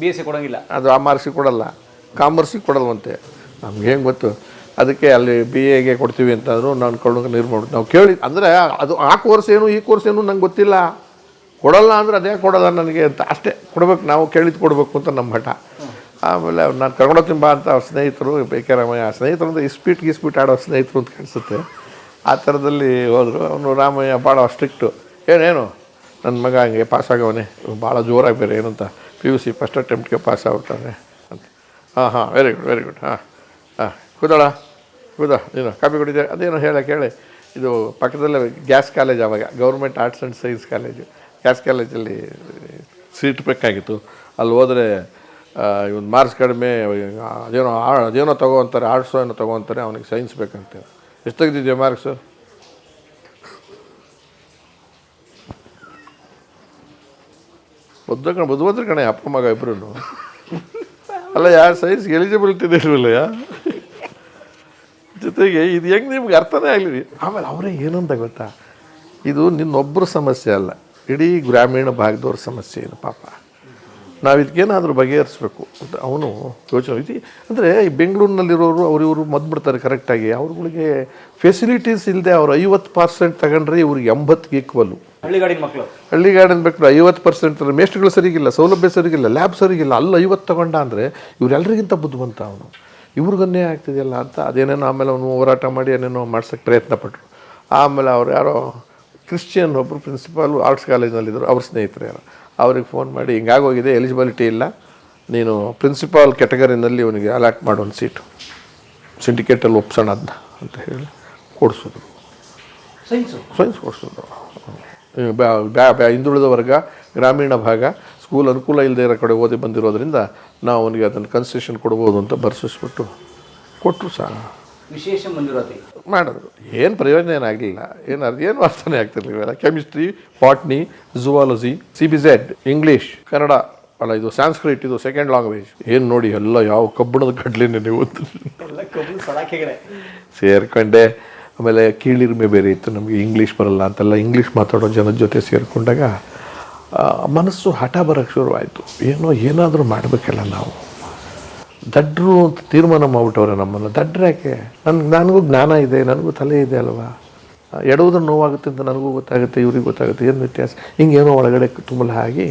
ಬಿ ಎಸ್ ಸಿ ಕೊಡೋಂಗಿಲ್ಲ. ಅದು ಆ ಮಾರ್ಕ್ಸಿಗೆ ಕೊಡಲ್ಲ. ಕಾಮರ್ಸಿಗೆ ಕೊಡಲ್ವಂತೆ. ನಮ್ಗೆ ಹೆಂಗೆ ಗೊತ್ತು? ಅದಕ್ಕೆ ಅಲ್ಲಿ ಬಿ ಎಗೆ ಕೊಡ್ತೀವಿ ಅಂತಂದ್ರು ನಾನು ಕೊಡೋಕೆ ನೀರು ಮಾಡ್ಬಿಟ್ಟು ನಾವು ಕೇಳಿ ಅಂದರೆ ಅದು ಆ ಕೋರ್ಸ್ ಏನು ಈ ಕೋರ್ಸ್ ಏನು ನಂಗೆ ಗೊತ್ತಿಲ್ಲ. ಕೊಡಲ್ಲ ಅಂದ್ರೆ ಅದೇ ಕೊಡಲ್ಲ ನನಗೆ ಅಂತ. ಅಷ್ಟೇ. ಕೊಡ್ಬೇಕು ನಾವು ಕೇಳಿದ್ದು ಕೊಡಬೇಕು ಅಂತ ನಮ್ಮ ಹಠ. ಆಮೇಲೆ ಅವ್ರು ನಾನು ಕರ್ಕೊಂಡೋಗ್ತೀನಿ ಬಾ ಅಂತ ಅವ್ರ ಸ್ನೇಹಿತರು ಬೇಕರಾಮಯ್ಯ ಆ ಸ್ನೇಹಿತರು ಅಂದರೆ ಇಸ್ಪೀಟ್ ಗಿಸ್ಪೀಟ್ ಆಡೋ ಸ್ನೇಹಿತರು ಅಂತ ಕಾಣಿಸುತ್ತೆ. ಆ ಥರದಲ್ಲಿ ಹೋದರು. ಅವನು, ರಾಮಯ್ಯ ಭಾಳ ಸ್ಟ್ರಿಕ್ಟು ಏನೇನು ನನ್ನ ಮಗ ಹಂಗೆ ಪಾಸ್ ಆಗವನೆ. ಭಾಳ ಜೋರಾಗಿ ಬೇರೆ ಏನಂತ ಪಿ ಯು ಸಿ ಫಸ್ಟ್ ಅಟೆಂಪ್ಟ್ಗೆ ಪಾಸ್ ಆಗ್ಬಿಟ್ಟಾನೆ. ಅಂತ. ಹಾಂ ಹಾಂ ವೆರಿ ಗುಡ್ ವೆರಿ ಗುಡ್ ಹಾಂ ಹಾಂ. ಕೂದಳ ಕೂದ ನೀನು ಕಾಪಿ ಕುಡಿದೆ ಅದೇನು ಹೇಳಕ್ಕೆ ಹೇಳಿ ಇದು ಪಕ್ಕದಲ್ಲೇ ಗ್ಯಾಸ್ ಕಾಲೇಜ್ ಆವಾಗ government arts and science college. Gas ಕಾಲೇಜಲ್ಲಿ ಸೀಟ್ ಬೇಕಾಗಿತ್ತು. ಅಲ್ಲಿ ಹೋದರೆ ಇವನು ಮಾರ್ಕ್ಸ್ ಕಡಿಮೆ, ಅದೇನೋ ಅದೇನೋ ತಗೋ ಅಂತಾರೆ ಆರ್ಟ್ಸೋ ಏನೋ ತಗೋ ಅಂತಾರೆ ಅವನಿಗೆ ಸೈನ್ಸ್ ಬೇಕಂತ. ಎಷ್ಟು ತೆಗೆದಿದ್ಯಾ ಮಾರ್ಕ್ಸು? ಬದ್ಧ ಕಣ ಬುದ್ಧವಂತರ ಕಣೆ, ಅಪ್ಪ ಮಗ ಇಬ್ಬರು ಅಲ್ಲ ಯಾರು ಸೈನ್ಸ್ ಎಲಿಜಿಬಿಲಿಟಿ ಇಲ್ವಲ್ಲ ಜೊತೆಗೆ ಇದು ಹೆಂಗೆ ನಿಮ್ಗೆ ಅರ್ಥನೇ ಆಗಲಿ ಆಮೇಲೆ ಅವರೇ ಏನಂತ ಗೊತ್ತಾ? ಇದು ನಿನ್ನೊಬ್ಬರ ಸಮಸ್ಯೆ ಅಲ್ಲ, ಇಡೀ ಗ್ರಾಮೀಣ ಭಾಗದವ್ರ ಸಮಸ್ಯೆ ಏನು ಪಾಪ? ನಾವು ಇದಕ್ಕೇನಾದರೂ ಬಗೆಹರಿಸ್ಬೇಕು ಅಂತ ಅವನು ಯೋಚನೆ ಇದು ಅಂದರೆ ಈ ಬೆಂಗಳೂರಿನಲ್ಲಿರೋರು ಅವರಿವರು ಇವರು ಮದ್ಬಿಡ್ತಾರೆ ಕರೆಕ್ಟಾಗಿ ಅವ್ರಗಳಿಗೆ ಫೆಸಿಲಿಟೀಸ್ ಇಲ್ಲದೆ ಅವ್ರು ಐವತ್ತು ಪರ್ಸೆಂಟ್ ತಗೊಂಡ್ರೆ ಇವ್ರಿಗೆ ಎಂಬತ್ತಿಗೆ ಈಕ್ವಲ್ಲು ಹಳ್ಳಿಗಾಡಿನ ಮಕ್ಕಳು ಹಳ್ಳಿ ಗಾರ್ಡನ್ ಬೇಕು ಐವತ್ತು ಪರ್ಸೆಂಟ್ ಮೇಸ್ಟ್ಗಳು ಸರಿಗಿಲ್ಲ ಸೌಲಭ್ಯ ಸರಿಗಿಲ್ಲ ಲ್ಯಾಬ್ ಸರಿಗಿಲ್ಲ ಅಲ್ಲಿ ಐವತ್ತು ತಗೊಂಡ ಅಂದರೆ ಇವರೆಲ್ಲರಿಗಿಂತ ಬುದ್ಧಿವಂತ ಅವನು. ಇವ್ರಿಗನ್ನೇ ಆಗ್ತಿದೆಯಲ್ಲ ಅಂತ ಅದೇನೇನೋ ಆಮೇಲೆ ಅವನು ಹೋರಾಟ ಮಾಡಿ ಏನೇನೋ ಮಾಡ್ಸೋಕ್ಕೆ ಪ್ರಯತ್ನ ಪಟ್ಟರು ಆಮೇಲೆ ಅವ್ರು ಯಾರೋ ಕ್ರಿಶ್ಚಿಯನ್ ಒಬ್ಬರು ಪ್ರಿನ್ಸಿಪಾಲು ಆರ್ಟ್ಸ್ ಕಾಲೇಜ್ನಲ್ಲಿದ್ದರು ಅವ್ರ ಸ್ನೇಹಿತರು ಯಾರು. ಅವ್ರಿಗೆ ಫೋನ್ ಮಾಡಿ ಹಿಂಗಾಗೋಗಿದೆ ಎಲಿಜಿಬಿಲಿಟಿ ಇಲ್ಲ. ನೀನು ಪ್ರಿನ್ಸಿಪಾಲ್ ಕ್ಯಾಟಗರಿನಲ್ಲಿ ಅವನಿಗೆ ಅಲಾಟ್ ಮಾಡೋ ಒಂದು ಸೀಟು ಸಿಂಡಿಕೇಟಲ್ಲಿ ಒಪ್ಸೋಣ ಅದನ್ನ ಅಂತ ಹೇಳಿ ಕೊಡಿಸೋದು ಸೈನ್ಸ್ ಸೈನ್ಸ್ ಕೊಡಿಸೋದು ಬ್ಯಾ- ಬ್ಯಾ- ಬ್ಯಾ- ಹಿಂದುಳಿದ ವರ್ಗ ಗ್ರಾಮೀಣ ಭಾಗ ಸ್ಕೂಲ್ ಅನುಕೂಲ ಇಲ್ಲದೆ ಇರೋ ಕಡೆ ಓದಿ ಬಂದಿರೋದ್ರಿಂದ ನಾವು ಅವನಿಗೆ ಅದನ್ನು ಕನ್ಸೆಷನ್ ಕೊಡ್ಬೋದು ಅಂತ ಬರ್ಸಿಸ್ಬಿಟ್ಟು ಕೊಟ್ಟರು ಸಹ. ವಿಶೇಷ ಮಂಜೂರಾತಿ ಮಾಡಿದ್ರು. ಏನು ಪ್ರಯೋಜನ ಏನಾಗಲಿಲ್ಲ ಏನು ಅದು ಏನು ಅರ್ಥನೇ ಆಗ್ತಿರ್ಲಿಲ್ಲ chemistry botany zoology C B Z English Kannada ಅಲ್ಲ ಇದು ಸಾಂಸ್ಕ್ರಿಟ್ ಇದು ಸೆಕೆಂಡ್ ಲ್ಯಾಂಗ್ವೇಜ್ ಏನು ನೋಡಿ ಎಲ್ಲ ಯಾವ ಕಬ್ಬಣದ ಕಡ್ಲಿನೇ ನೀವು ಸೇರ್ಕೊಂಡೆ. ಆಮೇಲೆ ಕೀಳಿರ್ಮೆ ಬೇರೆ ಇತ್ತು. ನಮಗೆ ಇಂಗ್ಲೀಷ್ ಬರಲ್ಲ ಅಂತೆಲ್ಲ ಇಂಗ್ಲೀಷ್ ಮಾತಾಡೋ ಜನದ ಜೊತೆ ಸೇರಿಕೊಂಡಾಗ ಮನಸ್ಸು ಹಠ ಬರೋಕ್ಕೆ ಶುರುವಾಯಿತು. ಏನೋ ಏನಾದರೂ ಮಾಡಬೇಕಲ್ಲ ನಾವು. ದಡ್ರು ಅಂತ ತೀರ್ಮಾನ ಮಾಡ್ಬಿಟ್ಟವ್ರೆ ನಮ್ಮನ್ನು. ದಡ್ರು ಯಾಕೆ? ನನ್ಗೆ ನನಗೂ ಜ್ಞಾನ ಇದೆ, ನನಗೂ ತಲೆ ಇದೆ ಅಲ್ವಾ? ಎಡುವುದ್ರ ನೋವಾಗುತ್ತೆ ಅಂತ ನನಗೂ ಗೊತ್ತಾಗುತ್ತೆ, ಇವ್ರಿಗೆ ಗೊತ್ತಾಗುತ್ತೆ. ಏನು ವ್ಯತ್ಯಾಸ? ಹಿಂಗೇನೋ ಒಳಗಡೆ ತುಂಬಲು ಆಗಿ,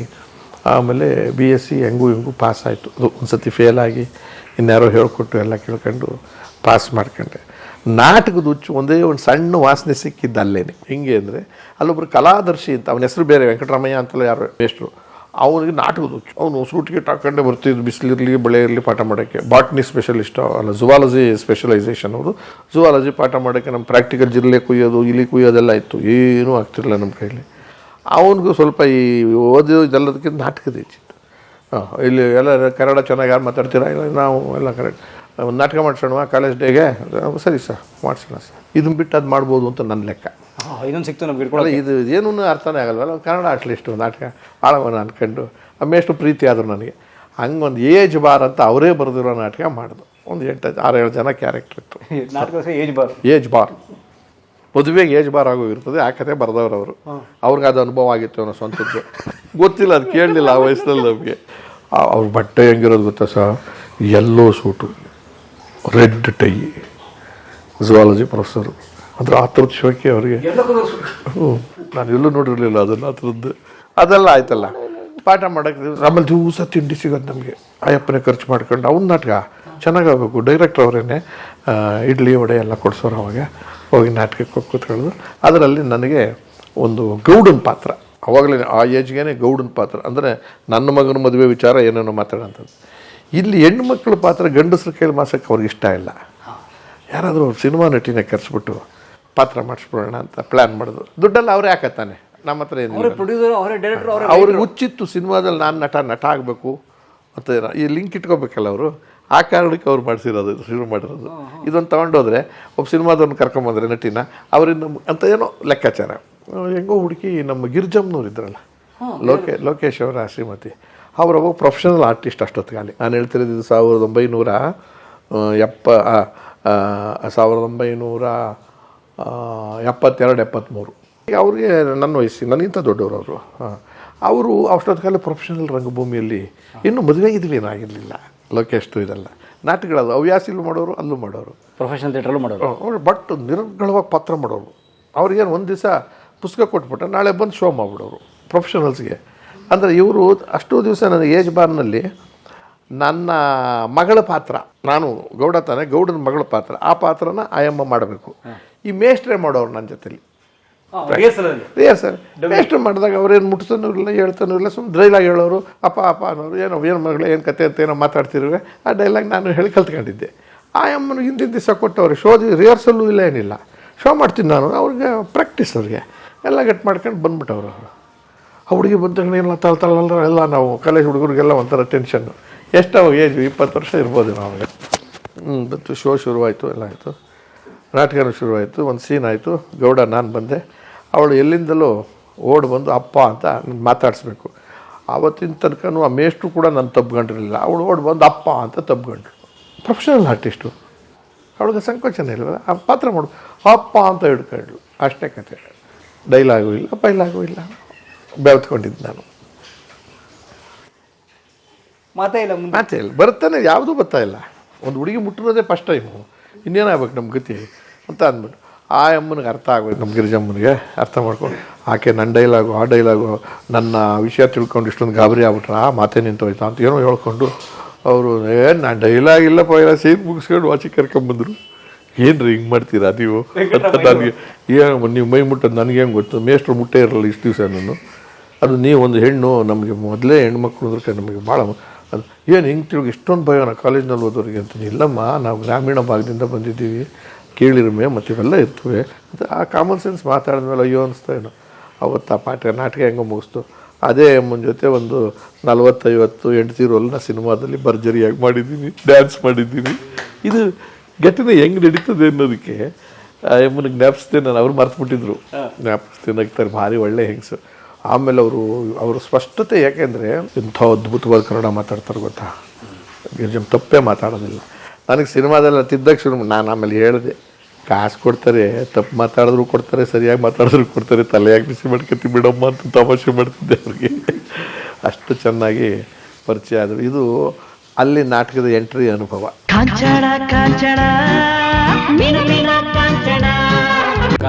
ಆಮೇಲೆ ಬಿ ಎಸ್ ಸಿ ಹೆಂಗೂ ಹಿಂಗೂ ಪಾಸ್ ಆಯಿತು. ಅದು ಒಂದು ಸತಿ ಫೇಲ್ ಆಗಿ, ಇನ್ಯಾರೋ ಹೇಳ್ಕೊಟ್ಟು ಎಲ್ಲ ಕೇಳ್ಕೊಂಡು ಪಾಸ್ ಮಾಡ್ಕೊಂಡೆ. ನಾಟಕದ ಹುಚ್ಚು, ಒಂದೇ ಒಂದು ಸಣ್ಣ ವಾಸನೆ ಸಿಕ್ಕಿದ್ದ ಅಲ್ಲೇನೆ. ಹಿಂಗೆ ಅಂದರೆ ಅಲ್ಲೊಬ್ಬರು ಕಲಾದರ್ಶಿ ಅಂತ, ಅವನ ಹೆಸರು ಬೇರೆ, ವೆಂಕಟರಾಮಯ್ಯ ಅಂತಲ್ಲ ಯಾರು ಮೇಷ್ಟ್ರು. ಅವನಿಗೆ ನಾಟಕದ ಅವನು ಸೂಟ್ಗೆ ಹಾಕೊಂಡೆ ಬರ್ತಿದ್ದು ಬಿಸಿಲಿರಲಿ ಬೆಳೆ ಇರಲಿ ಪಾಠ ಮಾಡೋಕ್ಕೆ. ಬಾಟ್ನಿ ಸ್ಪೆಷಲಿಸ್ಟ್ ಅಲ್ಲ ಜುವಾಲಜಿ ಸ್ಪೆಷಲೈಸೇಷನ್ ಅವರು. ಜುವಾಲಜಿ ಪಾಠ ಮಾಡೋಕ್ಕೆ ನಮ್ಮ ಪ್ರಾಕ್ಟಿಕಲ್ ಜಿಲ್ಲೆ ಕುಯ್ಯೋದು ಇಲಿ ಕುಯ್ಯೋದೆಲ್ಲ ಇತ್ತು. ಏನೂ ಆಗ್ತಿರಲಿಲ್ಲ ನಮ್ಮ ಕೈಲಿ. ಅವನಿಗೂ ಸ್ವಲ್ಪ ಈ ಓದೋ ಇದೆಲ್ಲದಕ್ಕಿಂತ ನಾಟಕದ ಹೆಚ್ಚಿತ್ತು ಹಾಂ, ಇಲ್ಲಿ ಎಲ್ಲ ಕನ್ನಡ ಚೆನ್ನಾಗಿ ಯಾರು ಮಾತಾಡ್ತೀರಾ? ಇಲ್ಲ, ನಾವು ಎಲ್ಲ ಕರೆಕ್ಟ್ ನಾಟಕ ಮಾಡಿಸೋಣ ಕಾಲೇಜ್ ಡೇಗೆ ಸರಿ ಸರ್, ಮಾಡಿಸೋಣ ಸರ್. ಇದನ್ನು ಬಿಟ್ಟು ಅದು ಮಾಡ್ಬೋದು ಅಂತ ನನ್ನ ಲೆಕ್ಕ. ಇದೊಂದು ಸಿಕ್ತು ನಮ್ಗೆ ಇಟ್ಕೊಳ್ಳಿ ಇದು ಏನೂ ಅರ್ಥನೇ ಆಗಲ್ವಲ್ಲ? ಕನ್ನಡ ಅಟ್ಲೀಸ್ಟು ನಾಟಕ ಆಳವನ್ನು ಅಂದ್ಕೊಂಡು ಅಮ್ಮೆಷ್ಟು ಪ್ರೀತಿ ಆದರು ನನಗೆ. ಹಂಗೆ ಒಂದು ಏಜ್ ಬಾರ್ ಅಂತ ಅವರೇ ಬರೆದಿರೋ ನಾಟಕ ಮಾಡಿದ್ರು. ಒಂದು ಎಂಟು ಆರು ಏಳು ಜನ ಕ್ಯಾರೆಕ್ಟರ್ ಇತ್ತು. ನಾಟಕ ಏಜ್ ಬಾರ್. Age bar. ಮದುವೆಗೆ ಏಜ್ ಬಾರ್ ಆಗೋಗಿರ್ತದೆ ಆ ಕತೆ ಬರೆದವ್ರು ಅವರು. ಅವ್ರಿಗೆ ಅದು ಅನುಭವ ಆಗಿತ್ತು ಅನ್ನೋ ಸ್ವಂತದ್ದು. ಗೊತ್ತಿಲ್ಲ ಅದು ಕೇಳಲಿಲ್ಲ ಆ ವಯಸ್ಸಲ್ಲಿ ನಮಗೆ. ಅವ್ರ ಬಟ್ಟೆ ಹೆಂಗಿರೋದು ಗೊತ್ತಾ ಸರ್? ಎಲ್ಲೋ suit red tie. Zoology professor ಅಂದ್ರೆ ಆ ಥರದ ಶೋಕಿ ಅವರಿಗೆ. ಹ್ಞೂ. ನಾನು ಎಲ್ಲೂ ನೋಡಿರಲಿಲ್ಲ ಅದನ್ನು ಆ ಥರದ್ದು. ಅದೆಲ್ಲ ಆಯ್ತಲ್ಲ. ಪಾಠ ಮಾಡೋಕ್ಕೆ ಆಮೇಲೆ ದಿವಸ ತಿಂಡಿ ಸಿಗೋದು ನಮಗೆ. ಅಯ್ಯಪ್ಪನೇ ಖರ್ಚು ಮಾಡ್ಕೊಂಡು. ಅವ್ನ ನಾಟಕ ಚೆನ್ನಾಗಾಗಬೇಕು. ಡೈರೆಕ್ಟರ್ ಅವರೇನೆ ಇಡ್ಲಿ ವಡೆ ಎಲ್ಲ ಕೊಡ್ಸೋರು ಅವಾಗ. ಹೋಗಿ ನಾಟಕಕ್ಕೆ ಹೋಗಿ ಕೂತ್ಕೊಳ್ಳೋದು. ಅದರಲ್ಲಿ ನನಗೆ ಒಂದು ಗೌಡನ ಪಾತ್ರ. ಅವಾಗಲೇ ಆ ಏಜ್ಗೇನೆ ಗೌಡನ ಪಾತ್ರ. ಅಂದರೆ ನನ್ನ ಮಗನ ಮದುವೆ ವಿಚಾರ ಏನೇನೋ ಮಾತಾಡೋಂಥದ್ದು. ಇಲ್ಲಿ ಹೆಣ್ಣು ಮಕ್ಕಳ ಪಾತ್ರ ಗಂಡಸ್ರ ಕೇಳಿ ಮಾಸಕ್ಕೆ ಅವ್ರಿಗೆ ಇಷ್ಟ ಇಲ್ಲ. ಯಾರಾದರೂ ಸಿನಿಮಾ ನಟಿನ ಕರೆಸ್ಬಿಟ್ಟು ಪಾತ್ರ ಮಾಡಿಸ್ಬಿಡೋಣ ಅಂತ ಪ್ಲ್ಯಾನ್ ಮಾಡಿದ್ರು ದುಡ್ಡೆಲ್ಲ ಅವರೇ ಹಾಕತ್ತಾನೆ. ನಮ್ಮ ಹತ್ರ ಏನು ಅವರೇ ಪ್ರೊಡ್ಯೂಸರ್ ಅವರೇ ಡೈರೆಕ್ಟರ್ ಅವರೇ ಅವ್ರಿಗೆ ಹುಚ್ಚಿತ್ತು ಸಿನಿಮಾದಲ್ಲಿ ನಾನು ನಟ ನಟ ಆಗಬೇಕು. ಅಂತ ಏನೋ- ಈ ಲಿಂಕ್ ಇಟ್ಕೋಬೇಕಲ್ಲ ಅವರು. ಆ ಕಾರಣಕ್ಕೆ ಅವ್ರು ಮಾಡಿಸಿರೋದು ಶುರು ಮಾಡಿರೋದು. ಇದೊಂದು ತೊಗೊಂಡೋದ್ರೆ ಒಬ್ಬ ಸಿನಿಮಾದವ್ರನ್ನ ಕರ್ಕೊಂಬಂದ್ರೆ ನಟಿನ ಅವರಿಂದ ಅಂತ ಏನೋ ಲೆಕ್ಕಾಚಾರ. ಹೆಂಗೋ ಹುಡುಕಿ ನಮ್ಮ ಗಿರ್ಜಮ್ನವ್ರು ಇದ್ರಲ್ಲ. ಲೋಕೆ ಲೋಕೇಶ್ ಅವರ ಶ್ರೀಮತಿ ಅವರೊಬ್ಬ ಪ್ರೊಫೆಷನಲ್ ಆರ್ಟಿಸ್ಟ್ ಅಷ್ಟೊತ್ತಿಗಾಲಿ ನಾನು ಹೇಳ್ತಿರೋದು ಸಾವಿರದ ಒಂಬೈನೂರ ಎಪ್ಪ ಸಾವಿರದ ಒಂಬೈನೂರ ಎಪ್ಪತ್ತೆರಡು ಎಪ್ಪತ್ತ್ಮೂರು ಅವ್ರಿಗೆ ನನ್ನ ವಯಸ್ಸಿ ನನಗಿಂತ ದೊಡ್ಡವರು ಅವರು ಹಾಂ. ಅವರು ಕಾಲ ಪ್ರೊಫೆಷನಲ್ ರಂಗಭೂಮಿಯಲ್ಲಿ ಇನ್ನೂ ಮದುವೆ ಇದ್ವಿ ಏನಾಗಿರಲಿಲ್ಲ. ಲೋಕೇಶ್ದು ಇದೆಲ್ಲ. ನಾಟಕಗಳದು ಹವ್ಯಾಸಿಲು ಮಾಡೋರು ಅಲ್ಲೂ ಮಾಡೋರು. ಪ್ರೊಫೆಷನಲ್ ಥಿಯೇಟ್ರಲ್ಲೂ ಮಾಡೋರು. ಅವ್ರು ಬಟ್ ನಿರರ್ಗಳವಾಗಿ ಪಾತ್ರ ಮಾಡೋರು. ಅವ್ರಿಗೇನು ಒಂದು ದಿವಸ ಪುಸ್ತಕ ಕೊಟ್ಬಿಟ್ರೆ ನಾಳೆ ಬಂದು ಶೋ ಮಾಡಿಬಿಡೋರು ಪ್ರೊಫೆಷನಲ್ಸ್ಗೆ ಅಂದರೆ ಇವರು ಅಷ್ಟು ದಿವಸ ನನ್ನ ಏಜ್ ಬಾರ್ನಲ್ಲಿ ನನ್ನ ಮಗಳ ಪಾತ್ರ. ನಾನು ಗೌಡ ತಾನೆ ಗೌಡನ ಮಗಳ ಪಾತ್ರ. ಆ ಪಾತ್ರನ ಆಯಮ್ಮ ಮಾಡಬೇಕು. ಈ ಮೇಸ್ಟ್ರೆ ಮಾಡೋರು ನನ್ನ ಜೊತೆಲಿ. ಸರ್ ರಿಹರ್ಸಲ್ ಮೇಷ್ಟ್ರು ಮಾಡಿದಾಗ ಅವ್ರೇನು ಮುಟ್ಸೋನು ಇಲ್ಲ ಹೇಳ್ತಾನೂ ಇಲ್ಲ ಸುಮ್ಮನೆ ಡೈಲಾಗ್ ಹೇಳೋರು ಅಪ್ಪ ಅಪ್ಪ ಅನ್ನೋರು ಏನೋ ಏನು ಮಗಳೇ ಏನು ಕತೆ ಅಂತ ಏನೋ ಮಾತಾಡ್ತಿರುವೆ. ಆ ಡೈಲಾಗ್ ನಾನು ಹೇಳಿ ಕಲ್ತ್ಕೊಂಡಿದ್ದೆ. ಆ ಅಮ್ಮನಿಗೆ ಹಿಂದಿನ ದಿವಸ ಕೊಟ್ಟವ್ರು ಶೋ ರಿಹರ್ಸಲ್ಲು ಇಲ್ಲ ಏನಿಲ್ಲ. ಶೋ ಮಾಡ್ತೀನಿ ನಾನು ಅವ್ರಿಗೆ ಪ್ರಾಕ್ಟೀಸ್ ಅವ್ರಿಗೆ. ಎಲ್ಲ ಗಟ್ ಮಾಡ್ಕೊಂಡು ಬಂದ್ಬಿಟ್ಟವ್ರು ಅವರು. ಆ ಹುಡುಗಿ ಬಂದ ತಕ್ಷಣ ಎಲ್ಲ ತಳ ತಳಲ್ಲ ಎಲ್ಲ ನಾವು ಕಾಲೇಜ್ ಹುಡುಗರಿಗೆಲ್ಲ ಒಂಥರ ಟೆನ್ಷನ್ನು ಎಷ್ಟು ಏಜು ಇಪ್ಪತ್ತು ವರ್ಷ ಇರ್ಬೋದು ನಾವು ಹ್ಞೂ ಬಂತು ಶೋ ಶುರುವಾಯಿತು ಎಲ್ಲ ಆಯಿತು. ನಾಟಕನೂ ಶುರುವಾಯಿತು ಒಂದು ಸೀನ್ ಆಯಿತು ಗೌಡ ನಾನು ಬಂದೆ. ಅವಳು ಎಲ್ಲಿಂದಲೂ ಓಡಿ ಬಂದು ಅಪ್ಪ ಅಂತ ಮಾತಾಡಿಸ್ಬೇಕು. ಆವತ್ತಿನ ತನಕನೂ ಆ ಮೇಷ್ಟು ಕೂಡ ನಾನು ತಬ್ಕೊಂಡಿರಲಿಲ್ಲ ಅವಳು ಓಡಿ ಬಂದು ಅಪ್ಪ ಅಂತ ತಬ್ಕೊಂಡ್ರು ಪ್ರೊಫೆಷನಲ್ ಆರ್ಟಿಸ್ಟು ಅವಳಿಗೆ ಸಂಕೋಚನ ಇಲ್ಲ ಆ ಪಾತ್ರ ಮಾಡು. ಅಪ್ಪ ಅಂತ ಹಿಡ್ಕೊಂಡ್ಳು. ಅಷ್ಟೇ ಕತೆ ಡೈಲಾಗೂ ಇಲ್ಲ ಪೈಲಾಗೂ ಇಲ್ಲ. ಬೆಳೆದ್ಕೊಂಡಿದ್ದು ನಾನು. ಮಾತೇ ಇಲ್ಲ ಮಾತೇ ಇಲ್ಲ. ಬರ್ತಾನೆ ಯಾವುದೂ ಬರ್ತಾ ಇಲ್ಲ. ಒಂದು ಹುಡುಗಿ ಮುಟ್ಟಿರೋದೇ ಫಸ್ಟ್ ಟೈಮು ಇನ್ನೇನಾಗ್ಬೇಕು ನಮ್ಮ ಗತಿ? ಅಂತ ಅಂದ್ಬಿಟ್ಟು ಆ ಅಮ್ಮನಿಗೆ ಅರ್ಥ ಆಗಬೇಕು ನಮ್ಮ ಗಿರಿಜಮ್ಮನಿಗೆ ಅರ್ಥ ಮಾಡ್ಕೊಂಡು ಆಕೆ ನನ್ನ ಡೈಲಾಗು ಆ ಡೈಲಾಗು ನನ್ನ ವಿಷಯ ತಿಳ್ಕೊಂಡು ಇಷ್ಟೊಂದು ಗಾಬರಿ ಆಗ್ಬಿಟ್ರೆ ಆ ಮಾತೇ ನಿಂತೋಯ್ತಾ ಅಂತ ಏನೋ ಹೇಳ್ಕೊಂಡು ಅವರು ಏನು ನಾನು ಡೈಲಾಗ್ ಇಲ್ಲಪ್ಪ ಇಲ್ಲ ಸೀಟ್ ಮುಗಿಸ್ಕೊಂಡು ವಾಚಿ ಕರ್ಕೊಂಬಂದರು ಏನು ರೀ ಹಿಂಗೆ ಮಾಡ್ತೀರಾ ನೀವು? ಅಂತ ನನಗೆ ಏನು ನೀವು ಮೈ ಮುಟ್ಟೋದು ನನಗೇನು ಗೊತ್ತು? ಮೇಷ್ಟ್ರು ಮುಟ್ಟೇ ಇರಲ್ಲ ಇಷ್ಟು ದಿವಸ ನಾನು ಅದು ನೀವು ಒಂದು ಹೆಣ್ಣು ನಮಗೆ ಮೊದಲೇ ಹೆಣ್ಮಕ್ಳು ಅಂದ್ರೆ ನಮಗೆ ಭಾಳ ಅದು ಏನು ಹಿಂಗೆ ತಿಳ್ಗೆ ಇಷ್ಟೊಂದು ಭಯನ ಕಾಲೇಜ್ನಲ್ಲಿ ಓದೋರಿಗೆ ಅಂತ ಇಲ್ಲಮ್ಮ ನಾವು ಗ್ರಾಮೀಣ ಭಾಗದಿಂದ ಬಂದಿದ್ದೀವಿ. ಕೇಳಿರುಮೆ ಮತ್ತು ಇವೆಲ್ಲ ಇರ್ತವೆ. ಅದು ಆ ಕಾಮನ್ ಸೆನ್ಸ್ ಮಾತಾಡಿದ್ಮೇಲೆ ಅಯ್ಯೋ ಅನಿಸ್ತಾ ಏನು ಅವತ್ತು ಆ ಪಾಠ ನಾಟಕ ಹೆಂಗೋ ಮುಗಿಸ್ತು. ಅದೇ ಅಮ್ಮನ ಜೊತೆ ಒಂದು ನಲವತ್ತೈವತ್ತು ಎಂಟು ರೋಲ್ನ ಸಿನಿಮಾದಲ್ಲಿ ಭರ್ಜರಿಯಾಗಿ ಮಾಡಿದ್ದೀನಿ ಡ್ಯಾನ್ಸ್ ಮಾಡಿದ್ದೀನಿ. ಇದು ಘಟನೆ ಹೆಂಗೆ ನಡೀತದೆ ಅನ್ನೋದಕ್ಕೆ ಎಮ್ಮನಿಗೆ ಜ್ಞಾಪಿಸ್ತೇನೆ ನಾನು ಅವ್ರು ಮರ್ತ್ಬಿಟ್ಟಿದ್ರು. ಜ್ಞಾಪಿಸ್ತೇನೆ ಭಾರಿ ಒಳ್ಳೆ ಹೆಂಗಸು. ಆಮೇಲೆ ಅವರು, ಅವ್ರ ಸ್ಪಷ್ಟತೆ ಯಾಕೆಂದರೆ ಎಂಥ ಅದ್ಭುತವಾದ ಕನ್ನಡ ಮಾತಾಡ್ತಾರೆ ಗೊತ್ತಾ? ಗಿರಿಜಮ್ ತಪ್ಪೇ ಮಾತಾಡೋದಿಲ್ಲ. ನನಗೆ ಸಿನಿಮಾದಲ್ಲಿ ತಿದ್ದಕ್ಕೆ ಶುರು ನಾನು ಆಮೇಲೆ ಹೇಳಿದೆ, ಕಾಸು ಕೊಡ್ತಾರೆ, ತಪ್ಪು ಮಾತಾಡಿದ್ರು ಕೊಡ್ತಾರೆ, ಸರಿಯಾಗಿ ಮಾತಾಡಿದ್ರು ಕೊಡ್ತಾರೆ, ತಲೆಯಾಗಿ ಬಿಸಿ ಮಾಡ್ಕೊತಿ ಬಿಡಮ್ಮ ಅಂತ ತಮಾಷೆ ಮಾಡ್ತಿದ್ದೆ ಅವ್ರಿಗೆ. ಅಷ್ಟು ಚೆನ್ನಾಗಿ ಪರಿಚಯ ಆದರು. ಇದು ಅಲ್ಲಿ ನಾಟಕದ ಎಂಟ್ರಿ ಅನುಭವ.